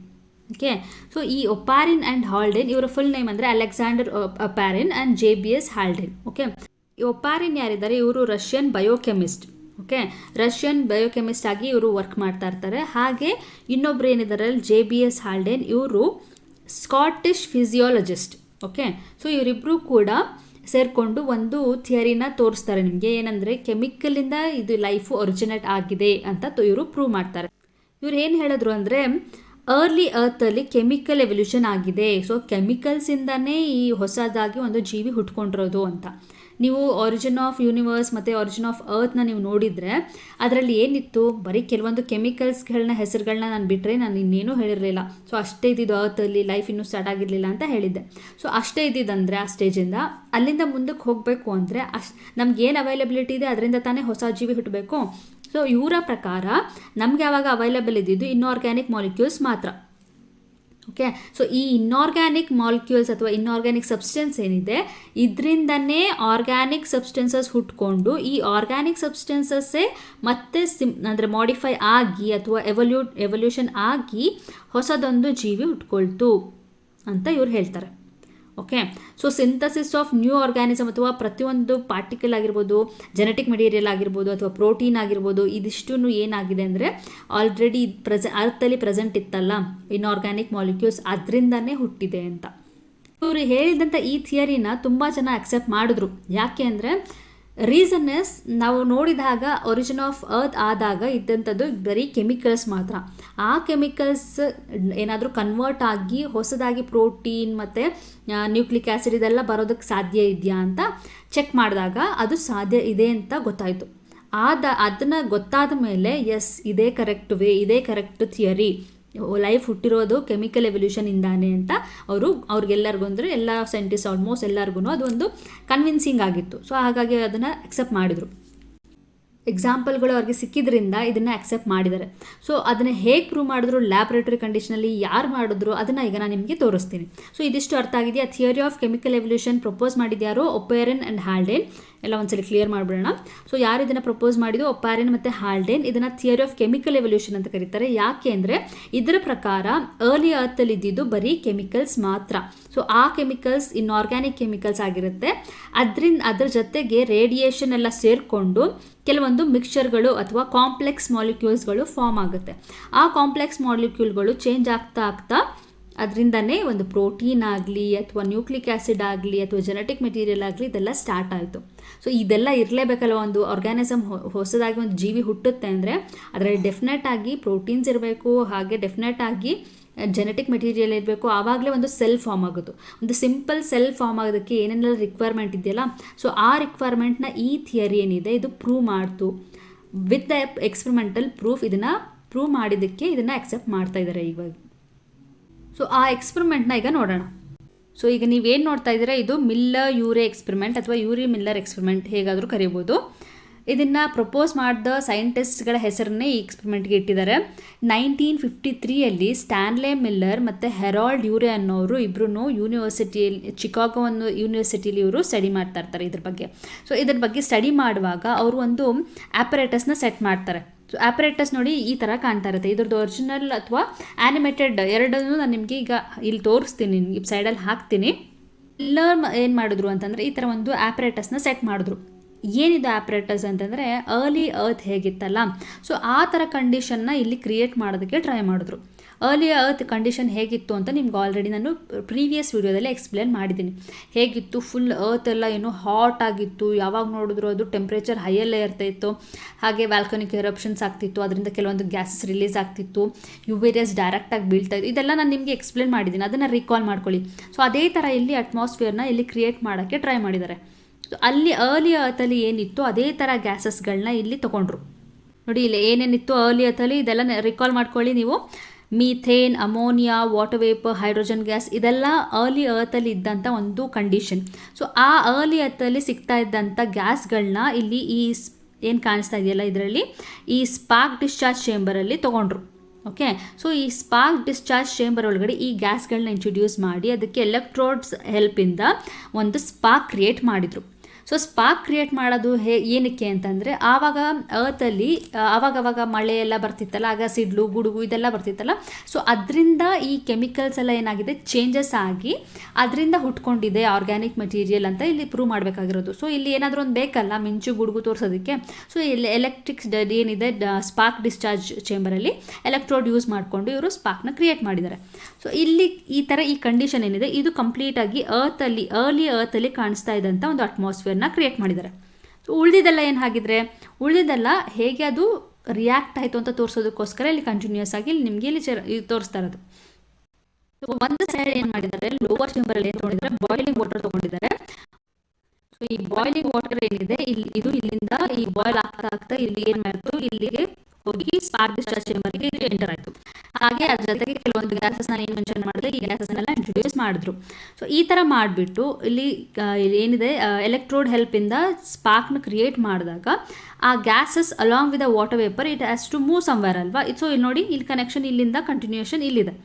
ಓಕೆ ಸೊ ಈ ಒಪ್ಯಾರಿನ್ ಆ್ಯಂಡ್ ಹಾಲ್ಡೇನ್ ಇವರ ಫುಲ್ ನೇಮ್ ಅಂದರೆ Alexander Oparin and J B S Haldane. Okay Oparin ಯಾರಿದ್ದಾರೆ? ಇವರು Russian biochemist okay Russian biochemist ಆಗಿ ಇವರು ವರ್ಕ್ ಮಾಡ್ತಾ ಇರ್ತಾರೆ. ಹಾಗೆ ಇನ್ನೊಬ್ರು ಏನಿದ್ದಾರೆ ಜೆ ಬಿ ಎಸ್ ಹಾಲ್ಡೆನ್ ಇವರು ಸ್ಕಾಟಿಷ್ ಫಿಸಿಯಾಲಜಿಸ್ಟ್ ಓಕೆ ಸೊ ಇವರಿಬ್ಬರು ಕೂಡ ಸೇರಿಕೊಂಡು ಒಂದು ಥಿಯರಿನ ತೋರಿಸ್ತಾರೆ ನಿಮಗೆ. ಏನಂದರೆ ಕೆಮಿಕಲಿಂದ ಇದು ಲೈಫು ಒರಿಜಿನೇಟ್ ಆಗಿದೆ ಅಂತ ಇವರು ಪ್ರೂವ್ ಮಾಡ್ತಾರೆ. ಇವ್ರು ಏನು ಹೇಳಿದ್ರು ಅಂದರೆ ಅರ್ಲಿ ಅರ್ತಲ್ಲಿ ಕೆಮಿಕಲ್ ಎವಲ್ಯೂಷನ್ ಆಗಿದೆ. ಸೊ ಕೆಮಿಕಲ್ಸಿಂದನೇ ಈ ಹೊಸದಾಗಿ ಒಂದು ಜೀವಿ ಹುಟ್ಕೊಂಡಿರೋದು ಅಂತ. ನೀವು ಒರಿಜಿನ್ ಆಫ್ ಯೂನಿವರ್ಸ್ ಮತ್ತು ಒರಿಜಿನ್ ಆಫ್ ಅರ್ತ್ನ ನೀವು ನೋಡಿದರೆ ಅದರಲ್ಲಿ ಏನಿತ್ತು? ಬರೀ ಕೆಲವೊಂದು ಕೆಮಿಕಲ್ಸ್ಗಳನ್ನ ಹೆಸರುಗಳನ್ನ ನಾನು ಬಿಟ್ಟರೆ ನಾನು ಇನ್ನೇನೂ ಹೇಳಿರಲಿಲ್ಲ. ಸೊ ಅಷ್ಟೇ ಇದ್ದಿದ್ದು ಅರ್ತಲ್ಲಿ ಲೈಫ್ ಇನ್ನೂ ಸ್ಟಾರ್ಟ್ ಆಗಿರಲಿಲ್ಲ ಅಂತ ಹೇಳಿದ್ದೆ. ಸೊ ಅಷ್ಟೇ ಇದ್ದಿದ್ದಂದರೆ ಆ ಸ್ಟೇಜಿಂದ ಅಲ್ಲಿಂದ ಮುಂದಕ್ಕೆ ಹೋಗಬೇಕು ಅಂದರೆ ಅಷ್ಟು, ನಮ್ಗೆ ಏನು ಅವೈಲಬಿಲಿಟಿ ಇದೆ ಅದರಿಂದ ತಾನೇ ಹೊಸ ಜೀವಿ ಹುಟ್ಟಬೇಕು ಸೊ ಇವರ ಪ್ರಕಾರ ನಮ್ಗೆ ಯಾವಾಗ ಅವೈಲಬಲ್ ಇದ್ದಿದ್ದು ಇನ್ಆರ್ಗ್ಯಾನಿಕ್ ಮಾಲಿಕ್ಯೂಲ್ಸ್ ಮಾತ್ರ. ಓಕೆ ಸೊ ಈ ಇನ್ಆರ್ಗ್ಯಾನಿಕ್ ಮಾಲಿಕ್ಯೂಲ್ಸ್ ಅಥವಾ ಇನ್ಆರ್ಗ್ಯಾನಿಕ್ ಸಬ್ಸ್ಟೆನ್ಸ್ ಏನಿದೆ, ಇದರಿಂದನೇ ಆರ್ಗ್ಯಾನಿಕ್ ಸಬ್ಸ್ಟೆನ್ಸಸ್ ಹುಟ್ಕೊಂಡು, ಈ ಆರ್ಗ್ಯಾನಿಕ್ ಸಬ್ಸ್ಟೆನ್ಸಸ್ಸೇ ಮತ್ತೆ ಸಿಮ್ ಅಂದರೆ ಮಾಡಿಫೈ ಆಗಿ ಅಥವಾ ಎವಲ್ಯೂ ಎವಲ್ಯೂಷನ್ ಆಗಿ ಹೊಸದೊಂದು ಜೀವಿ ಹುಟ್ಕೊಳ್ತು ಅಂತ ಇವ್ರು ಹೇಳ್ತಾರೆ. Okay so synthesis of new organism ಅಥವಾ ಪ್ರತಿಯೊಂದು ಪಾರ್ಟಿಕಲ್ ಆಗಿರ್ಬೋದು ಜೆನೆಟಿಕ್ ಮೆಟೀರಿಯಲ್ ಆಗಿರ್ಬೋದು ಅಥವಾ ಪ್ರೋಟೀನ್ ಆಗಿರ್ಬೋದು ಇದಿಷ್ಟು ಏನಾಗಿದೆ ಅಂದರೆ ಆಲ್ರೆಡಿ ಪ್ರೆಸೆ ಅರ್ಥಲ್ಲಿ ಪ್ರೆಸೆಂಟ್ ಇತ್ತಲ್ಲ ಇನ್ಆರ್ಗ್ಯಾನಿಕ್ ಮಾಲಿಕ್ಯೂಲ್ಸ್ ಅದರಿಂದನೇ ಹುಟ್ಟಿದೆ ಅಂತ. ಇವರು ಹೇಳಿದಂಥ ಈ ಥಿಯರಿನ ತುಂಬ ಜನ ಅಕ್ಸೆಪ್ಟ್ ಮಾಡಿದ್ರು. ಯಾಕೆ ಅಂದರೆ ರೀಸನ್ ಇಸ್ ನಾವು ನೋಡಿದಾಗ ಒರಿಜಿನ್ ಆಫ್ ಅರ್ತ್ ಆದಾಗ ಇದ್ದಂಥದ್ದು ಬರೀ ಕೆಮಿಕಲ್ಸ್ ಮಾತ್ರ. ಆ ಕೆಮಿಕಲ್ಸ್ ಏನಾದರೂ ಕನ್ವರ್ಟ್ ಆಗಿ ಹೊಸದಾಗಿ ಪ್ರೋಟೀನ್ ಮತ್ತು ನ್ಯೂಕ್ಲಿಕ್ ಆ್ಯಸಿಡ್ ಇದೆಲ್ಲ ಬರೋದಕ್ಕೆ ಸಾಧ್ಯ ಇದೆಯಾ ಅಂತ ಚೆಕ್ ಮಾಡಿದಾಗ ಅದು ಸಾಧ್ಯ ಇದೆ ಅಂತ ಗೊತ್ತಾಯಿತು. ಆದ, ಅದನ್ನು ಗೊತ್ತಾದ ಮೇಲೆ ಎಸ್ ಇದೇ ಕರೆಕ್ಟ್ ವೇ ಇದೇ ಕರೆಕ್ಟ್ ಥಿಯರಿ ಲೈಫ್ ಹುಟ್ಟಿರೋದು ಕೆಮಿಕಲ್ ಎವಲ್ಯೂಷನ್ ಇಂದಾನೆ ಅಂತ ಅವರು, ಅವ್ರಿಗೆಲ್ಲರಿಗೂ ಅಂದರೆ ಎಲ್ಲ ಸೈಂಟಿಸ್ಟ್ ಆಲ್ಮೋಸ್ಟ್ ಎಲ್ಲರಿಗೂ ಅದೊಂದು ಕನ್ವಿನ್ಸಿಂಗ್ ಆಗಿತ್ತು. ಸೊ ಹಾಗಾಗಿ ಅದನ್ನು ಅಕ್ಸೆಪ್ಟ್ ಮಾಡಿದರು. ಎಕ್ಸಾಂಪಲ್ಗಳು ಅವ್ರಿಗೆ ಸಿಕ್ಕಿದ್ರಿಂದ ಇದನ್ನು ಅಕ್ಸೆಪ್ಟ್ ಮಾಡಿದ್ದಾರೆ. ಸೊ ಅದನ್ನು ಹೇಗೆ ಪ್ರೂವ್ ಮಾಡಿದ್ರು ಲ್ಯಾಬ್ರೇಟರಿ ಕಂಡೀಷನಲ್ಲಿ ಯಾರು ಮಾಡಿದ್ರು, ಅದನ್ನು ಈಗ ನಾನು ನಿಮಗೆ ತೋರಿಸ್ತೀನಿ. ಸೊ ಇದಿಷ್ಟು ಅರ್ಥ ಆಗಿದೆಯಾ? Theory of chemical evolution propose ಮಾಡಿದ್ಯಾರೋ Oparin and Haldane. ಎಲ್ಲ ಒಂದ್ಸಲ ಕ್ಲಿಯರ್ ಮಾಡಿಬಿಡೋಣ. ಸೊ ಯಾರು ಇದನ್ನು ಪ್ರಪೋಸ್ ಮಾಡಿದ್ದು? ಒಪ್ಪಾರಿನ್ ಮತ್ತು ಹಾಲ್ಡೇನ್ ಇದನ್ನು ಥಿಯರಿ ಆಫ್ ಕೆಮಿಕಲ್ ಎವಲ್ಯೂಷನ್ ಅಂತ ಕರೀತಾರೆ. ಯಾಕೆ ಅಂದರೆ ಇದರ ಪ್ರಕಾರ ಅರ್ಲಿ ಅರ್ಥಲ್ಲಿ ಇದ್ದಿದ್ದು ಬರೀ ಕೆಮಿಕಲ್ಸ್ ಮಾತ್ರ. ಸೊ ಆ ಕೆಮಿಕಲ್ಸ್ ಇನ್ಆರ್ಗ್ಯಾನಿಕ್ ಕೆಮಿಕಲ್ಸ್ ಆಗಿರುತ್ತೆ. ಅದರಿಂದ ಅದ್ರ ಜೊತೆಗೆ ರೇಡಿಯೇಷನ್ ಎಲ್ಲ ಸೇರಿಕೊಂಡು ಕೆಲವೊಂದು ಮಿಕ್ಸ್ಚರ್ಗಳು ಅಥವಾ ಕಾಂಪ್ಲೆಕ್ಸ್ ಮಾಲಿಕ್ಯೂಲ್ಸ್ಗಳು ಫಾರ್ಮ್ ಆಗುತ್ತೆ. ಆ ಕಾಂಪ್ಲೆಕ್ಸ್ ಮಾಲಿಕ್ಯೂಲ್ಗಳು ಚೇಂಜ್ ಆಗ್ತಾ ಆಗ್ತಾ ಅದರಿಂದನೇ ಒಂದು ಪ್ರೋಟೀನ್ ಆಗಲಿ ಅಥವಾ ನ್ಯೂಕ್ಲಿಕ್ ಆ್ಯಸಿಡ್ ಆಗಲಿ ಅಥವಾ ಜೆನೆಟಿಕ್ ಮೆಟೀರಿಯಲ್ ಆಗಲಿ ಇದೆಲ್ಲ ಸ್ಟಾರ್ಟ್ ಆಯಿತು. ಸೊ ಇದೆಲ್ಲ ಇರಲೇಬೇಕಲ್ಲ ಒಂದು ಆರ್ಗ್ಯಾನಿಸಮ್ ಹೊಸದಾಗಿ ಒಂದು ಜೀವಿ ಹುಟ್ಟುತ್ತೆ ಅಂದರೆ ಅದರಲ್ಲಿ ಡೆಫಿನೆಟ್ ಆಗಿ ಪ್ರೋಟೀನ್ಸ್ ಇರಬೇಕು, ಹಾಗೆ ಡೆಫಿನೆಟ್ ಆಗಿ ಜೆನೆಟಿಕ್ ಮೆಟೀರಿಯಲ್ ಇರಬೇಕು, ಆವಾಗಲೇ ಒಂದು ಸೆಲ್ ಫಾರ್ಮ್ ಆಗೋದು. ಒಂದು ಸಿಂಪಲ್ ಸೆಲ್ ಫಾರ್ಮ್ ಆಗೋದಕ್ಕೆ ಏನೇನೆಲ್ಲ ರಿಕ್ವೈರ್ಮೆಂಟ್ ಇದೆಯಲ್ಲ ಸೊ ಆ ರಿಕ್ವೈರ್ಮೆಂಟ್ನ ಈ ಥಿಯರಿ ಏನಿದೆ, ಇದು ಪ್ರೂವ್ ಮಾಡ್ತು. ವಿತ್ ದ ಎಕ್ಸ್ಪರಿಮೆಂಟಲ್ ಪ್ರೂಫ್ ಇದನ್ನು ಪ್ರೂವ್ ಮಾಡಿದ್ದಕ್ಕೆ ಇದನ್ನು ಅಕ್ಸೆಪ್ಟ್ ಮಾಡ್ತಾ ಇದ್ದಾರೆ ಇವಾಗ. ಸೊ ಆ ಎಕ್ಸ್ಪರಿಮೆಂಟ್ನ ಈಗ ನೋಡೋಣ. ಸೊ ಈಗ ನೀವೇನು ನೋಡ್ತಾ ಇದ್ದೀರಾ? ಇದು ಮಿಲ್ಲರ್ ಯೂರೆ ಎಕ್ಸ್ಪರಿಮೆಂಟ್ ಅಥವಾ ಯೂರಿ ಮಿಲ್ಲರ್ ಎಕ್ಸ್ಪರಿಮೆಂಟ್ ಹೇಗಾದರೂ ಕರಿಬೋದು. ಇದನ್ನು ಪ್ರಪೋಸ್ ಮಾಡಿದ ಸೈಂಟಿಸ್ಟ್ಗಳ ಹೆಸರನ್ನೇ ಈ ಎಕ್ಸ್ಪರಿಮೆಂಟ್ಗೆ ಇಟ್ಟಿದ್ದಾರೆ. ನೈನ್ಟೀನ್ ಫಿಫ್ಟಿ ತ್ರೀಯಲ್ಲಿ ಸ್ಟ್ಯಾನ್ಲೆ ಮಿಲ್ಲರ್ ಮತ್ತು ಹೆರಾಲ್ಡ್ ಯೂರೆ ಅನ್ನೋರು ಇಬ್ಬರೂ ಯೂನಿವರ್ಸಿಟಿಯಲ್ಲಿ ಚಿಕಾಗೋ ಒಂದು ಯೂನಿವರ್ಸಿಟಿಲಿ ಇವರು ಸ್ಟಡಿ ಮಾಡ್ತಾ ಇರ್ತಾರೆ ಇದ್ರ ಬಗ್ಗೆ. ಸೊ ಇದ್ರ ಬಗ್ಗೆ ಸ್ಟಡಿ ಮಾಡುವಾಗ ಅವರು ಒಂದು ಆಪರೇಟಸ್ನ ಸೆಟ್ ಮಾಡ್ತಾರೆ. ಸೊ ಆಪರೇಟಸ್ ನೋಡಿ ಈ ಥರ ಕಾಣ್ತಾ ಇರುತ್ತೆ. ಇದ್ರದ್ದು ಒರಿಜಿನಲ್ ಅಥವಾ ಆ್ಯನಿಮೇಟೆಡ್ ಎರಡನ್ನೂ ನಾನು ನಿಮಗೆ ಈಗ ಇಲ್ಲಿ ತೋರಿಸ್ತೀನಿ ಈ ಸೈಡಲ್ಲಿ ಹಾಕ್ತೀನಿ. ಎಲ್ಲ ಏನು ಮಾಡಿದ್ರು ಅಂತಂದರೆ ಈ ಥರ ಒಂದು ಆ್ಯಪರೇಟಸ್ನ ಸೆಟ್ ಮಾಡಿದ್ರು. ಏನಿದು ಆ್ಯಪ್ರೇಟಸ್ ಅಂತಂದರೆ ಅರ್ಲಿ ಅರ್ತ್ ಹೇಗಿತ್ತಲ್ಲ? ಸೊ ಆ ಥರ ಕಂಡೀಷನ್ನ ಇಲ್ಲಿ ಕ್ರಿಯೇಟ್ ಮಾಡೋದಕ್ಕೆ ಟ್ರೈ ಮಾಡಿದ್ರು. ಅರ್ಲಿ ಅರ್ತ್ ಕಂಡೀಷನ್ ಹೇಗಿತ್ತು ಅಂತ ನಿಮ್ಗೆ ಆಲ್ರೆಡಿ ನಾನು ಪ್ರೀವಿಯಸ್ ವೀಡಿಯೋದಲ್ಲಿ ಎಕ್ಸ್ಪ್ಲೇನ್ ಮಾಡಿದ್ದೀನಿ. ಹೇಗಿತ್ತು? ಫುಲ್ ಅರ್ತ್ ಎಲ್ಲ ಏನು ಹಾಟ್ ಆಗಿತ್ತು. ಯಾವಾಗ ನೋಡಿದ್ರು ಅದು ಟೆಂಪ್ರೇಚರ್ ಹೈಯಲ್ಲೇ ಇರ್ತಾಯಿತ್ತು ಹಾಗೆ ವ್ಯಾಲ್ಕನಿಕ್ ಎರಪ್ಷನ್ಸ್ ಆಗ್ತಿತ್ತು. ಅದರಿಂದ ಕೆಲವೊಂದು ಗ್ಯಾಸಸ್ ರಿಲೀಸ್ ಆಗ್ತಿತ್ತು. ಯುವೇರಿಯಸ್ ಡೈರೆಕ್ಟಾಗಿ ಬೀಳ್ತಾ ಇತ್ತು. ಇದೆಲ್ಲ ನಾನು ನಿಮಗೆ ಎಕ್ಸ್ಪ್ಲೇನ್ ಮಾಡಿದ್ದೀನಿ. ಅದನ್ನು ರಿಕಾಲ್ ಮಾಡ್ಕೊಳ್ಳಿ. ಸೊ ಅದೇ ಥರ ಇಲ್ಲಿ ಅಟ್ಮಾಸ್ಫಿಯರ್ನ ಇಲ್ಲಿ ಕ್ರಿಯೇಟ್ ಮಾಡೋಕ್ಕೆ ಟ್ರೈ ಮಾಡಿದ್ದಾರೆ. ಅಲ್ಲಿ ಅರ್ಲಿ ಅರ್ಥಲ್ಲಿ ಏನಿತ್ತು ಅದೇ ಥರ ಗ್ಯಾಸಸ್ಗಳನ್ನ ಇಲ್ಲಿ ತೊಗೊಂಡ್ರು. ನೋಡಿ, ಇಲ್ಲಿ ಏನೇನಿತ್ತು ಅರ್ಲಿ ಅರ್ಥಲ್ಲಿ ಇದೆಲ್ಲ ರಿಕಾಲ್ ಮಾಡ್ಕೊಳ್ಳಿ ನೀವು. Methane, ammonia water vapour hydrogen gas ಇದೆಲ್ಲ ಅರ್ಲಿ ಅರ್ಥಲ್ಲಿ ಇದ್ದಂಥ ಒಂದು ಕಂಡೀಷನ್ ಸೊ ಆ ಅರ್ಲಿ ಅರ್ಥಲ್ಲಿ ಸಿಗ್ತಾ ಇದ್ದಂಥ ಗ್ಯಾಸ್ಗಳನ್ನ ಇಲ್ಲಿ ಈ ಏನು ಕಾಣಿಸ್ತಾ ಇದೆಯಲ್ಲ ಇದರಲ್ಲಿ? ಈ ಸ್ಪಾರ್ಕ್ ಡಿಸ್ಚಾರ್ಜ್ ಚೇಂಬರಲ್ಲಿ ತೊಗೊಂಡ್ರು. ಓಕೆ ಸೊ ಈ ಸ್ಪಾರ್ಕ್ ಡಿಸ್ಚಾರ್ಜ್ ಚೇಂಬರ್ ಒಳಗಡೆ ಈ ಗ್ಯಾಸ್ಗಳನ್ನ ಇಂಟ್ರೊಡ್ಯೂಸ್ ಮಾಡಿ ಅದಕ್ಕೆ ಎಲೆಕ್ಟ್ರೋಡ್ಸ್ ಹೆಲ್ಪಿಂದ ಒಂದು ಸ್ಪಾರ್ಕ್ ಕ್ರಿಯೇಟ್ ಮಾಡಿದರು. ಸೊ ಸ್ಪಾರ್ಕ್ ಕ್ರಿಯೇಟ್ ಮಾಡೋದು ಹೇ, ಏನಕ್ಕೆ ಅಂತಂದರೆ, ಆವಾಗ ಅರ್ಥಲ್ಲಿ ಆವಾಗವಾಗ ಮಳೆ ಎಲ್ಲ ಬರ್ತಿತ್ತಲ್ಲ, ಆಗ ಸಿಡ್ಲು, ಗುಡುಗು ಇದೆಲ್ಲ ಬರ್ತಿತ್ತಲ್ಲ. ಸೊ ಅದರಿಂದ ಈ ಕೆಮಿಕಲ್ಸ್ ಎಲ್ಲ ಏನಾಗಿದೆ? ಚೇಂಜಸ್ ಆಗಿ ಅದರಿಂದ ಹುಟ್ಕೊಂಡಿದೆ ಆರ್ಗ್ಯಾನಿಕ್ ಮೆಟೀರಿಯಲ್ ಅಂತ ಇಲ್ಲಿ ಪ್ರೂವ್ ಮಾಡಬೇಕಾಗಿರೋದು. ಸೊ ಇಲ್ಲಿ ಏನಾದರೂ ಒಂದು ಬೇಕಲ್ಲ, ಮಿಂಚು, ಗುಡುಗು ತೋರಿಸೋದಕ್ಕೆ? ಸೊ ಇಲ್ಲಿ ಎಲೆಕ್ಟ್ರಿಕ್ಸ್ ಏನಿದೆ ಸ್ಪಾರ್ಕ್ ಡಿಸ್ಚಾರ್ಜ್ ಚೇಂಬರಲ್ಲಿ ಎಲೆಕ್ಟ್ರೋಡ್ ಯೂಸ್ ಮಾಡಿಕೊಂಡು ಇವರು ಸ್ಪಾರ್ಕ್ನ ಕ್ರಿಯೇಟ್ ಮಾಡಿದ್ದಾರೆ. ಸೊ ಇಲ್ಲಿ ಈ ಥರ ಈ ಕಂಡೀಷನ್ ಏನಿದೆ? ಇದು ಕಂಪ್ಲೀಟಾಗಿ ಅರ್ಥಲ್ಲಿ ಅರ್ಲಿ ಅರ್ಥಲ್ಲಿ ಕಾಣಿಸ್ತಾ ಇದ್ದಂಥ ಒಂದು ಅಟ್ಮಾಸ್ಫಿಯರ್ನ ಕ್ರಿಯೇಟ್ ಮಾಡಿದ್ದಾರೆ. ಸೊ ಉಳಿದಿದ್ದೆಲ್ಲ ಏನು ಹಾಗಿದ್ರೆ, ಉಳಿದಿದ್ದೆಲ್ಲ ಹೇಗೆ ಅದು ರಿಯಾಕ್ಟ್ ಆಯಿತು ಅಂತ ತೋರಿಸೋದಕ್ಕೋಸ್ಕರ ಇಲ್ಲಿ ಕಂಟಿನ್ಯೂಸ್ ಆಗಿ ಇಲ್ಲಿ ನಿಮಗೆ ಇಲ್ಲಿ ತೋರಿಸ್ತಾ ಇರೋದು. ಒಂದು ಸೈಡ್ ಏನು ಮಾಡಿದ್ದಾರೆ ಲೋವರ್ ಚೇಂಬರಲ್ಲಿ ಏನು ತೊಗೊಂಡಿದ್ದಾರೆ ಬಾಯ್ಲಿಂಗ್ ವಾಟರ್ ತೊಗೊಂಡಿದ್ದಾರೆ. ಸೊ ಈ ಬಾಯ್ಲಿಂಗ್ ವಾಟರ್ ಏನಿದೆ, ಇಲ್ಲಿ, ಇದು ಇಲ್ಲಿಂದ ಈ ಬಾಯ್ಲ್ ಆಗ್ತಾ ಆಗ್ತಾ ಇಲ್ಲಿ ಏನು ಮಾಡಿತು, ಇಲ್ಲಿಗೆ ಹೋಗಿ ಸ್ಪಾರ್ಕ್ ಡಿಸ್ಚಾರ್ಜ್ ಚೇಂಬರ್ಗೆ ಎಂಟರ್ ಆಯಿತು. ಹಾಗೆ ಅದ್ರ ಜೊತೆಗೆ ಕೆಲವೊಂದು ಗ್ಯಾಸಸ್ ನಾನು ಏನು ಮೆನ್ಷನ್ ಮಾಡಿದ್ರೆ, ಈ ಗ್ಯಾಸಸ್ನೆಲ್ಲ ಇಂಟ್ರೊಡ್ಯೂಸ್ ಮಾಡಿದ್ರು. ಸೊ ಈ ತರ ಮಾಡಿಬಿಟ್ಟು ಇಲ್ಲಿ ಏನಿದೆ ಎಲೆಕ್ಟ್ರೋಡ್ ಹೆಲ್ಪ್ ಇಂದ ಸ್ಪಾರ್ಕ್ನ ಕ್ರಿಯೇಟ್ ಮಾಡಿದಾಗ ಆ gases along with water vapour it has to move somewhere ಅಲ್ವಾ? ಸೊ ಇಲ್ಲಿ ನೋಡಿ, ಇಲ್ಲಿ ಕನೆಕ್ಷನ್ ಇಲ್ಲಿಂದ ಕಂಟಿನ್ಯೂಯೇಷನ್ ಇಲ್ಲಿದೆ.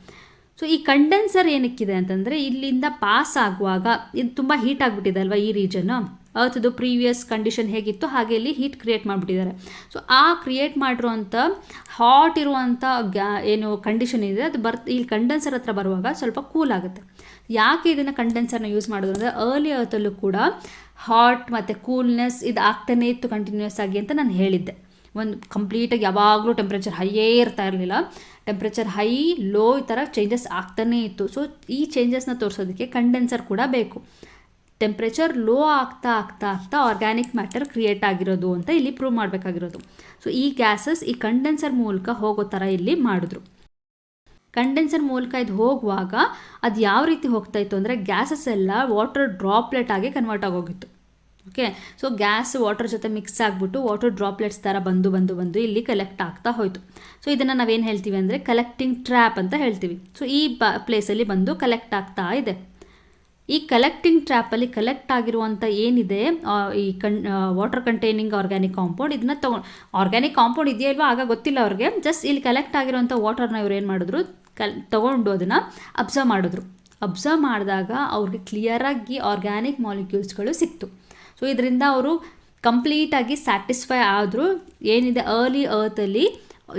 ಸೊ ಈ ಕಂಡೆನ್ಸರ್ ಏನಕ್ಕಿದೆ ಅಂತಂದರೆ, ಇಲ್ಲಿಂದ ಪಾಸ್ ಆಗುವಾಗ, ಇದು ತುಂಬ ಹೀಟ್ ಆಗಿಬಿಟ್ಟಿದೆ ಅಲ್ವಾ ಈ ರೀಜನ್ ಅರ್ಥದ್ದು ಪ್ರೀವಿಯಸ್ ಕಂಡೀಷನ್ ಹೇಗಿತ್ತು ಹಾಗೆ ಇಲ್ಲಿ ಹೀಟ್ ಕ್ರಿಯೇಟ್ ಮಾಡಿಬಿಟ್ಟಿದ್ದಾರೆ. ಸೊ ಆ ಕ್ರಿಯೇಟ್ ಮಾಡಿರುವಂಥ ಹಾಟ್ ಇರುವಂಥ ಗ್ಯಾ ಏನು ಕಂಡೀಷನ್ ಇದೆ, ಅದು ಬರ್ ಇಲ್ಲಿ ಕಂಡೆನ್ಸರ್ ಹತ್ರ ಬರುವಾಗ ಸ್ವಲ್ಪ ಕೂಲ್ ಆಗುತ್ತೆ. ಯಾಕೆ ಇದನ್ನು ಕಂಡೆನ್ಸರ್ನ ಯೂಸ್ ಮಾಡೋದು ಅಂದರೆ ಅರ್ಲಿ ಅರ್ಥಲ್ಲೂ ಕೂಡ ಹಾಟ್ ಮತ್ತು ಕೂಲ್ನೆಸ್ ಇದು ಆಗ್ತಾನೇ ಇತ್ತು ಕಂಟಿನ್ಯೂಸ್ ಆಗಿ ಅಂತ ನಾನು ಹೇಳಿದ್ದೆ. ಒಂದು ಕಂಪ್ಲೀಟಾಗಿ ಯಾವಾಗಲೂ ಟೆಂಪ್ರೇಚರ್ ಹೈಯೇ ಇರ್ತಾ ಇರಲಿಲ್ಲ. ಟೆಂಪ್ರೇಚರ್ ಹೈ ಲೋ ಈ ಥರ ಚೇಂಜಸ್ ಆಗ್ತಾನೇ ಇತ್ತು. ಸೊ ಈ ಚೇಂಜಸ್ನ ತೋರಿಸೋದಕ್ಕೆ ಕಂಡೆನ್ಸರ್ ಕೂಡ ಬೇಕು. ಟೆಂಪ್ರೇಚರ್ ಲೋ ಆಗ್ತಾ ಆಗ್ತಾ ಆಗ್ತಾ ಆರ್ಗ್ಯಾನಿಕ್ ಮ್ಯಾಟರ್ ಕ್ರಿಯೇಟ್ ಆಗಿರೋದು ಅಂತ ಇಲ್ಲಿ ಪ್ರೂವ್ ಮಾಡಬೇಕಾಗಿರೋದು. ಸೊ ಈ ಗ್ಯಾಸಸ್ ಈ ಕಂಡೆನ್ಸರ್ ಮೂಲಕ ಹೋಗೋ ಥರ ಇಲ್ಲಿ ಮಾಡಿದ್ರು. ಕಂಡೆನ್ಸರ್ ಮೂಲಕ ಇದು ಹೋಗುವಾಗ ಅದು ಯಾವ ರೀತಿ ಹೋಗ್ತಾ ಇತ್ತು ಅಂದರೆ ಗ್ಯಾಸಸ್ ಎಲ್ಲ ವಾಟರ್ ಡ್ರಾಪ್ಲೆಟ್ ಆಗಿ ಕನ್ವರ್ಟ್ ಆಗೋಗಿತ್ತು. ಓಕೆ ಸೊ ಗ್ಯಾಸ್ ವಾಟರ್ ಜೊತೆ ಮಿಕ್ಸ್ ಆಗಿಬಿಟ್ಟು ವಾಟರ್ ಡ್ರಾಪ್ಲೆಟ್ಸ್ ಥರ ಬಂದು ಬಂದು ಬಂದು ಇಲ್ಲಿ ಕಲೆಕ್ಟ್ ಆಗ್ತಾ ಹೋಯಿತು. ಸೊ ಇದನ್ನು ನಾವೇನು ಹೇಳ್ತೀವಿ ಅಂದರೆ ಕಲೆಕ್ಟಿಂಗ್ ಟ್ರ್ಯಾಪ್ ಅಂತ ಹೇಳ್ತೀವಿ. ಸೊ ಈ ಪ್ಲೇಸಲ್ಲಿ ಬಂದು ಕಲೆಕ್ಟ್ ಆಗ್ತಾ ಇದೆ. ಈ ಕಲೆಕ್ಟಿಂಗ್ ಟ್ರ್ಯಾಪಲ್ಲಿ ಕಲೆಕ್ಟ್ ಆಗಿರುವಂಥ ಏನಿದೆ ಈ ಕನ್ ವಾಟರ್ ಕಂಟೈನಿಂಗ್ ಆರ್ಗ್ಯಾನಿಕ್ ಕಾಂಪೌಂಡ್ ಇದನ್ನ ತಗೊಂಡು ಆರ್ಗ್ಯಾನಿಕ್ ಕಾಂಪೌಂಡ್ ಇದೆಯಾ ಇಲ್ವಾ? ಆಗ ಗೊತ್ತಿಲ್ಲ ಅವ್ರಿಗೆ. ಜಸ್ಟ್ ಇಲ್ಲಿ ಕಲೆಕ್ಟ್ ಆಗಿರುವಂಥ ವಾಟರ್ನ ಇವ್ರು ಏನು ಮಾಡಿದ್ರು? ಕಲ್, ತಗೊಂಡು ಅದನ್ನು ಅಬ್ಸರ್ವ್ ಮಾಡಿದ್ರು. ಅಬ್ಸರ್ವ್ ಮಾಡಿದಾಗ ಅವ್ರಿಗೆ ಕ್ಲಿಯರಾಗಿ ಆರ್ಗ್ಯಾನಿಕ್ ಮಾಲಿಕ್ಯೂಲ್ಸ್ಗಳು ಸಿಕ್ತು. ಸೊ ಇದರಿಂದ ಅವರು ಕಂಪ್ಲೀಟಾಗಿ ಸ್ಯಾಟಿಸ್ಫೈ ಆದರೂ. ಏನಿದೆ? ಅರ್ಲಿ ಅರ್ತಲ್ಲಿ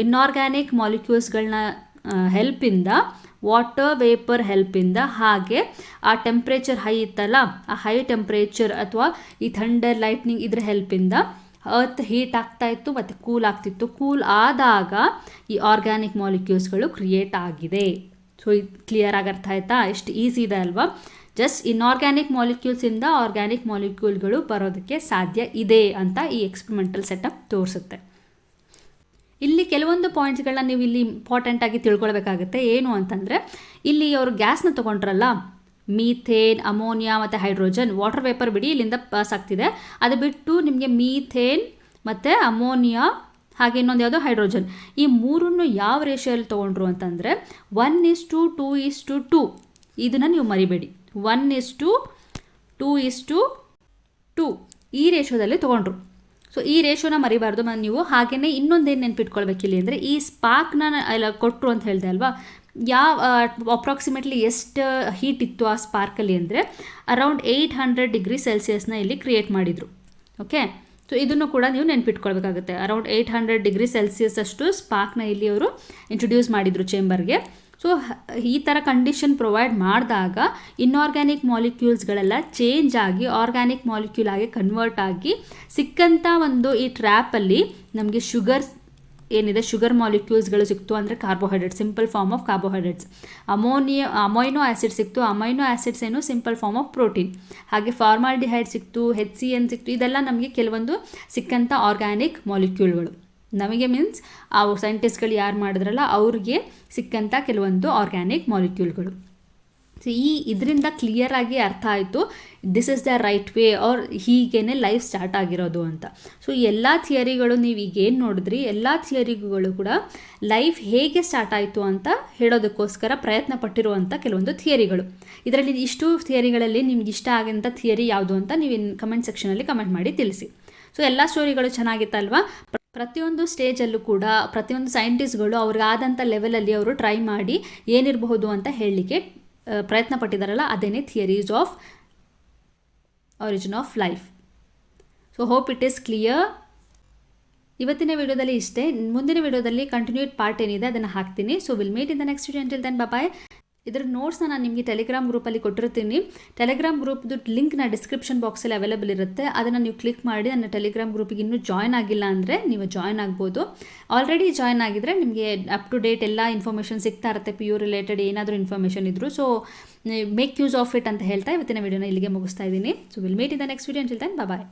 ಇನ್ಆರ್ಗ್ಯಾನಿಕ್ ಮಾಲಿಕ್ಯೂಲ್ಸ್ಗಳನ್ನ ಹೆಲ್ಪಿಂದ ವಾಟರ್ ವೇಪರ್ ಹೆಲ್ಪಿಂದ ಹಾಗೆ ಆ ಟೆಂಪ್ರೇಚರ್ ಹೈ ಇತ್ತಲ್ಲ, ಆ ಹೈ ಟೆಂಪ್ರೇಚರ್ ಅಥವಾ ಈ ಥಂಡರ್ ಲೈಟ್ನಿಂಗ್ ಇದ್ರ ಹೆಲ್ಪಿಂದ ಅರ್ತ್ ಹೀಟ್ ಆಗ್ತಾ ಇತ್ತು ಮತ್ತು ಕೂಲ್ ಆಗ್ತಿತ್ತು. ಕೂಲ್ ಆದಾಗ ಈ ಆರ್ಗ್ಯಾನಿಕ್ ಮಾಲಿಕ್ಯೂಲ್ಸ್ಗಳು ಕ್ರಿಯೇಟ್ ಆಗಿದೆ. ಸೊ ಇದು ಕ್ಲಿಯರ್ ಆಗಿ ಅರ್ಥ ಆಯ್ತಾ? ಎಷ್ಟು ಈಸಿ ಇದೆ ಅಲ್ವಾ? ಜಸ್ಟ್ ಇನ್ಆರ್ಗ್ಯಾನಿಕ್ ಮಾಲಿಕ್ಯೂಲ್ಸಿಂದ ಆರ್ಗ್ಯಾನಿಕ್ ಮಾಲಿಕ್ಯೂಲ್ಗಳು ಬರೋದಕ್ಕೆ ಸಾಧ್ಯ ಇದೆ ಅಂತ ಈ ಎಕ್ಸ್ಪಿರಿಮೆಂಟಲ್ ಸೆಟಪ್ ತೋರಿಸುತ್ತೆ. ಇಲ್ಲಿ ಕೆಲವೊಂದು ಪಾಯಿಂಟ್ಸ್ಗಳನ್ನ ನೀವು ಇಲ್ಲಿ ಇಂಪಾರ್ಟೆಂಟ್ ಆಗಿ ತಿಳ್ಕೊಳ್ಬೇಕಾಗುತ್ತೆ. ಏನು ಅಂತಂದರೆ, ಇಲ್ಲಿ ಅವರು ಗ್ಯಾಸ್ನ ತೊಗೊಂಡ್ರಲ್ಲ ಮೀಥೇನ್ ಅಮೋನಿಯಾ ಮತ್ತು ಹೈಡ್ರೋಜನ್ ವಾಟರ್ ವೇಪರ್ ಬಿಡಿ ಇಲ್ಲಿಂದ ಪಾಸ್ ಆಗ್ತಿದೆ. ಅದು ಬಿಟ್ಟು ನಿಮಗೆ ಮೀಥೇನ್ ಮತ್ತು ಅಮೋನಿಯಾ ಹಾಗೆ ಇನ್ನೊಂದು ಯಾವುದೋ ಹೈಡ್ರೋಜನ್ ಈ ಮೂರನ್ನು ಯಾವ ರೇಷಿಯಲ್ಲಿ ತೊಗೊಂಡ್ರು ಅಂತಂದರೆ one is to two is to two ಇದನ್ನು ನೀವು ಮರಿಬೇಡಿ. One is to two is to two ಈ ರೇಷೋದಲ್ಲಿ ತೊಗೊಂಡ್ರು. ಸೊ ಈ ರೇಷೋನ ಮರಿಬಾರ್ದು ನೀವು ಹಾಗೆಯೇ ಇನ್ನೊಂದೇನು ನೆನ್ಪಿಟ್ಕೊಳ್ಬೇಕಿಲ್ಲಿ ಅಂದರೆ ಈ ಸ್ಪಾರ್ಕ್ನ ಎಲ್ಲ ಕೊಟ್ಟರು ಅಂತ ಹೇಳಿದೆ ಅಲ್ವಾ? ಯಾವ ಅಪ್ರಾಕ್ಸಿಮೇಟ್ಲಿ ಎಷ್ಟು ಹೀಟ್ ಇತ್ತು ಆ ಸ್ಪಾರ್ಕಲ್ಲಿ ಅಂದರೆ ಅರೌಂಡ್ ಏಯ್ಟ್ ಹಂಡ್ರೆಡ್ ಡಿಗ್ರಿ ಸೆಲ್ಸಿಯಸ್ನ ಇಲ್ಲಿ ಕ್ರಿಯೇಟ್ ಮಾಡಿದರು. ಓಕೆ ಸೊ ಇದನ್ನು ಕೂಡ ನೀವು ನೆನ್ಪಿಟ್ಕೊಳ್ಬೇಕಾಗುತ್ತೆ. Around eight hundred degree Celsius ಅಷ್ಟು ಸ್ಪಾರ್ಕ್ನ ಇಲ್ಲಿ ಅವರು ಇಂಟ್ರೊಡ್ಯೂಸ್ ಮಾಡಿದರು ಚೇಂಬರ್ಗೆ ಸೊ ಈ ಥರ ಕಂಡೀಷನ್ ಪ್ರೊವೈಡ್ ಮಾಡಿದಾಗ ಇನ್ಆರ್ಗ್ಯಾನಿಕ್ ಮಾಲಿಕ್ಯೂಲ್ಸ್ಗಳೆಲ್ಲ ಚೇಂಜ್ ಆಗಿ ಆರ್ಗ್ಯಾನಿಕ್ ಮಾಲಿಕ್ಯೂಲ್ ಆಗಿ ಕನ್ವರ್ಟ್ ಆಗಿ ಸಿಕ್ಕಂಥ ಒಂದು ಈ ಟ್ರ್ಯಾಪಲ್ಲಿ ನಮಗೆ ಶುಗರ್ಸ್ ಏನಿದೆ ಶುಗರ್ ಮಾಲಿಕ್ಯೂಲ್ಸ್ಗಳು ಸಿಕ್ತು ಅಂದರೆ carbohydrate simple form of carbohydrates ammonia amino acid ಸಿಕ್ತು. ಅಮೈನೋ ಆ್ಯಸಿಡ್ಸ್ ಏನು ಸಿಂಪಲ್ ಫಾರ್ಮ್ ಆಫ್ ಪ್ರೋಟೀನ್ ಹಾಗೆ ಫಾರ್ಮಾಲ್ಡಿಹೈಡ್ ಸಿಕ್ತು ಹೆಚ್ ಸಿ ಎನ್ ಸಿಕ್ತು. ಇದೆಲ್ಲ ನಮಗೆ ಕೆಲವೊಂದು ಸಿಕ್ಕಂಥ ಆರ್ಗ್ಯಾನಿಕ್ ಮಾಲಿಕ್ಯೂಲ್ಗಳು ನಮಗೆ ಮೀನ್ಸ್ ಆ ಸೈಂಟಿಸ್ಟ್ಗಳು ಯಾರು ಮಾಡಿದ್ರಲ್ಲ ಅವ್ರಿಗೆ ಸಿಕ್ಕಂಥ ಕೆಲವೊಂದು ಆರ್ಗ್ಯಾನಿಕ್ ಮಾಲಿಕ್ಯೂಲ್ಗಳು ಸೊ ಈ ಇದರಿಂದ ಕ್ಲಿಯರ್ ಆಗಿ ಅರ್ಥ ಆಯಿತು this is the right way or ಹೀಗೇ ಲೈಫ್ ಸ್ಟಾರ್ಟ್ ಆಗಿರೋದು ಅಂತ. ಸೊ ಎಲ್ಲ ಥಿಯರಿಗಳು ನೀವು ಈಗ ಏನು ನೋಡಿದ್ರಿ, ಎಲ್ಲ ಥಿಯರಿಗಳು ಕೂಡ ಲೈಫ್ ಹೇಗೆ ಸ್ಟಾರ್ಟ್ ಆಯಿತು ಅಂತ ಹೇಳೋದಕ್ಕೋಸ್ಕರ ಪ್ರಯತ್ನ ಪಟ್ಟಿರುವಂಥ ಕೆಲವೊಂದು ಥಿಯರಿಗಳು ಇದರಲ್ಲಿ ಇಷ್ಟು ಥಿಯರಿಗಳಲ್ಲಿ ನಿಮ್ಗೆ ಇಷ್ಟ ಆಗಂಥ ಥಿಯರಿ ಯಾವುದು ಅಂತ ನೀವು ಕಮೆಂಟ್ ಸೆಕ್ಷನಲ್ಲಿ ಕಮೆಂಟ್ ಮಾಡಿ ತಿಳಿಸಿ. ಸೊ ಎಲ್ಲ ಸ್ಟೋರಿಗಳು ಚೆನ್ನಾಗಿತ್ತಲ್ವಾ? ಪ್ರತಿಯೊಂದು ಸ್ಟೇಜಲ್ಲೂ ಕೂಡ ಪ್ರತಿಯೊಂದು ಸೈಂಟಿಸ್ಟ್ಗಳು ಅವ್ರಿಗಾದಂಥ ಲೆವೆಲಲ್ಲಿ ಅವರು ಟ್ರೈ ಮಾಡಿ ಏನಿರಬಹುದು ಅಂತ ಹೇಳಲಿಕ್ಕೆ ಪ್ರಯತ್ನ ಪಟ್ಟಿದ್ದಾರಲ್ಲ, ಅದೇನೇ theories of origin of life. So hope it is clear ಇವತ್ತಿನ ವಿಡಿಯೋದಲ್ಲಿ ಇಷ್ಟೇ. ಮುಂದಿನ ವಿಡಿಯೋದಲ್ಲಿ ಕಂಟಿನ್ಯೂಡ್ ಪಾರ್ಟ್ ಏನಿದೆ ಅದನ್ನು ಹಾಕ್ತೀನಿ. So will meet in the next video until then bye ಇದರ ನೋಟ್ಸ್ನ ನಾನು ನಿಮಗೆ ಟೆಲಿಗ್ರಾಮ್ ಗ್ರೂಪಲ್ಲಿ ಕೊಟ್ಟಿರ್ತೀನಿ. ಟೆಲಿಗ್ರಾಮ್ ಗ್ರೂಪ್ದು ಲಿಂಕ್ನ ಡಿಸ್ಕ್ರಿಪ್ಷನ್ ಬಾಕ್ಸಲ್ಲಿ ಅವೈಲೇಬಲ್ ಇರುತ್ತೆ. ಅದನ್ನು ನೀವು ಕ್ಲಿಕ್ ಮಾಡಿ ನನ್ನ ಟೆಲಿಗ್ರಾಮ್ ಗ್ರೂಪಿಗೆ ಇನ್ನೂ ಜಾಯ್ನ್ ಆಗಿಲ್ಲ ಅಂದರೆ ನೀವು ಜಾಯ್ನ್ ಆಗ್ಬೋದು. ಆಲ್ರೆಡಿ ಜಾಯ್ನ್ ಆಗಿದ್ರೆ ನಿಮಗೆ ಅಪ್ ಟು ಡೇಟ್ ಎಲ್ಲ ಇನ್ಫಾರ್ಮೇಷನ್ ಸಿಗ್ತಾ ಇರುತ್ತೆ. ಪಿ ಯು ರಿಲೇಟೆಡ್ ಏನಾದರೂ ಇನ್ಫಾರ್ಮೇಷನ್ ಇದ್ದರೂ so make use of it ಅಂತ ಹೇಳ್ತಾ ಇವತ್ತಿನ ವಿಡಿಯೋನ ಇಲ್ಲಿಗೆ ಮುಗಿಸ್ತಾ ಇದ್ದೀನಿ. So will meet in the next video then bye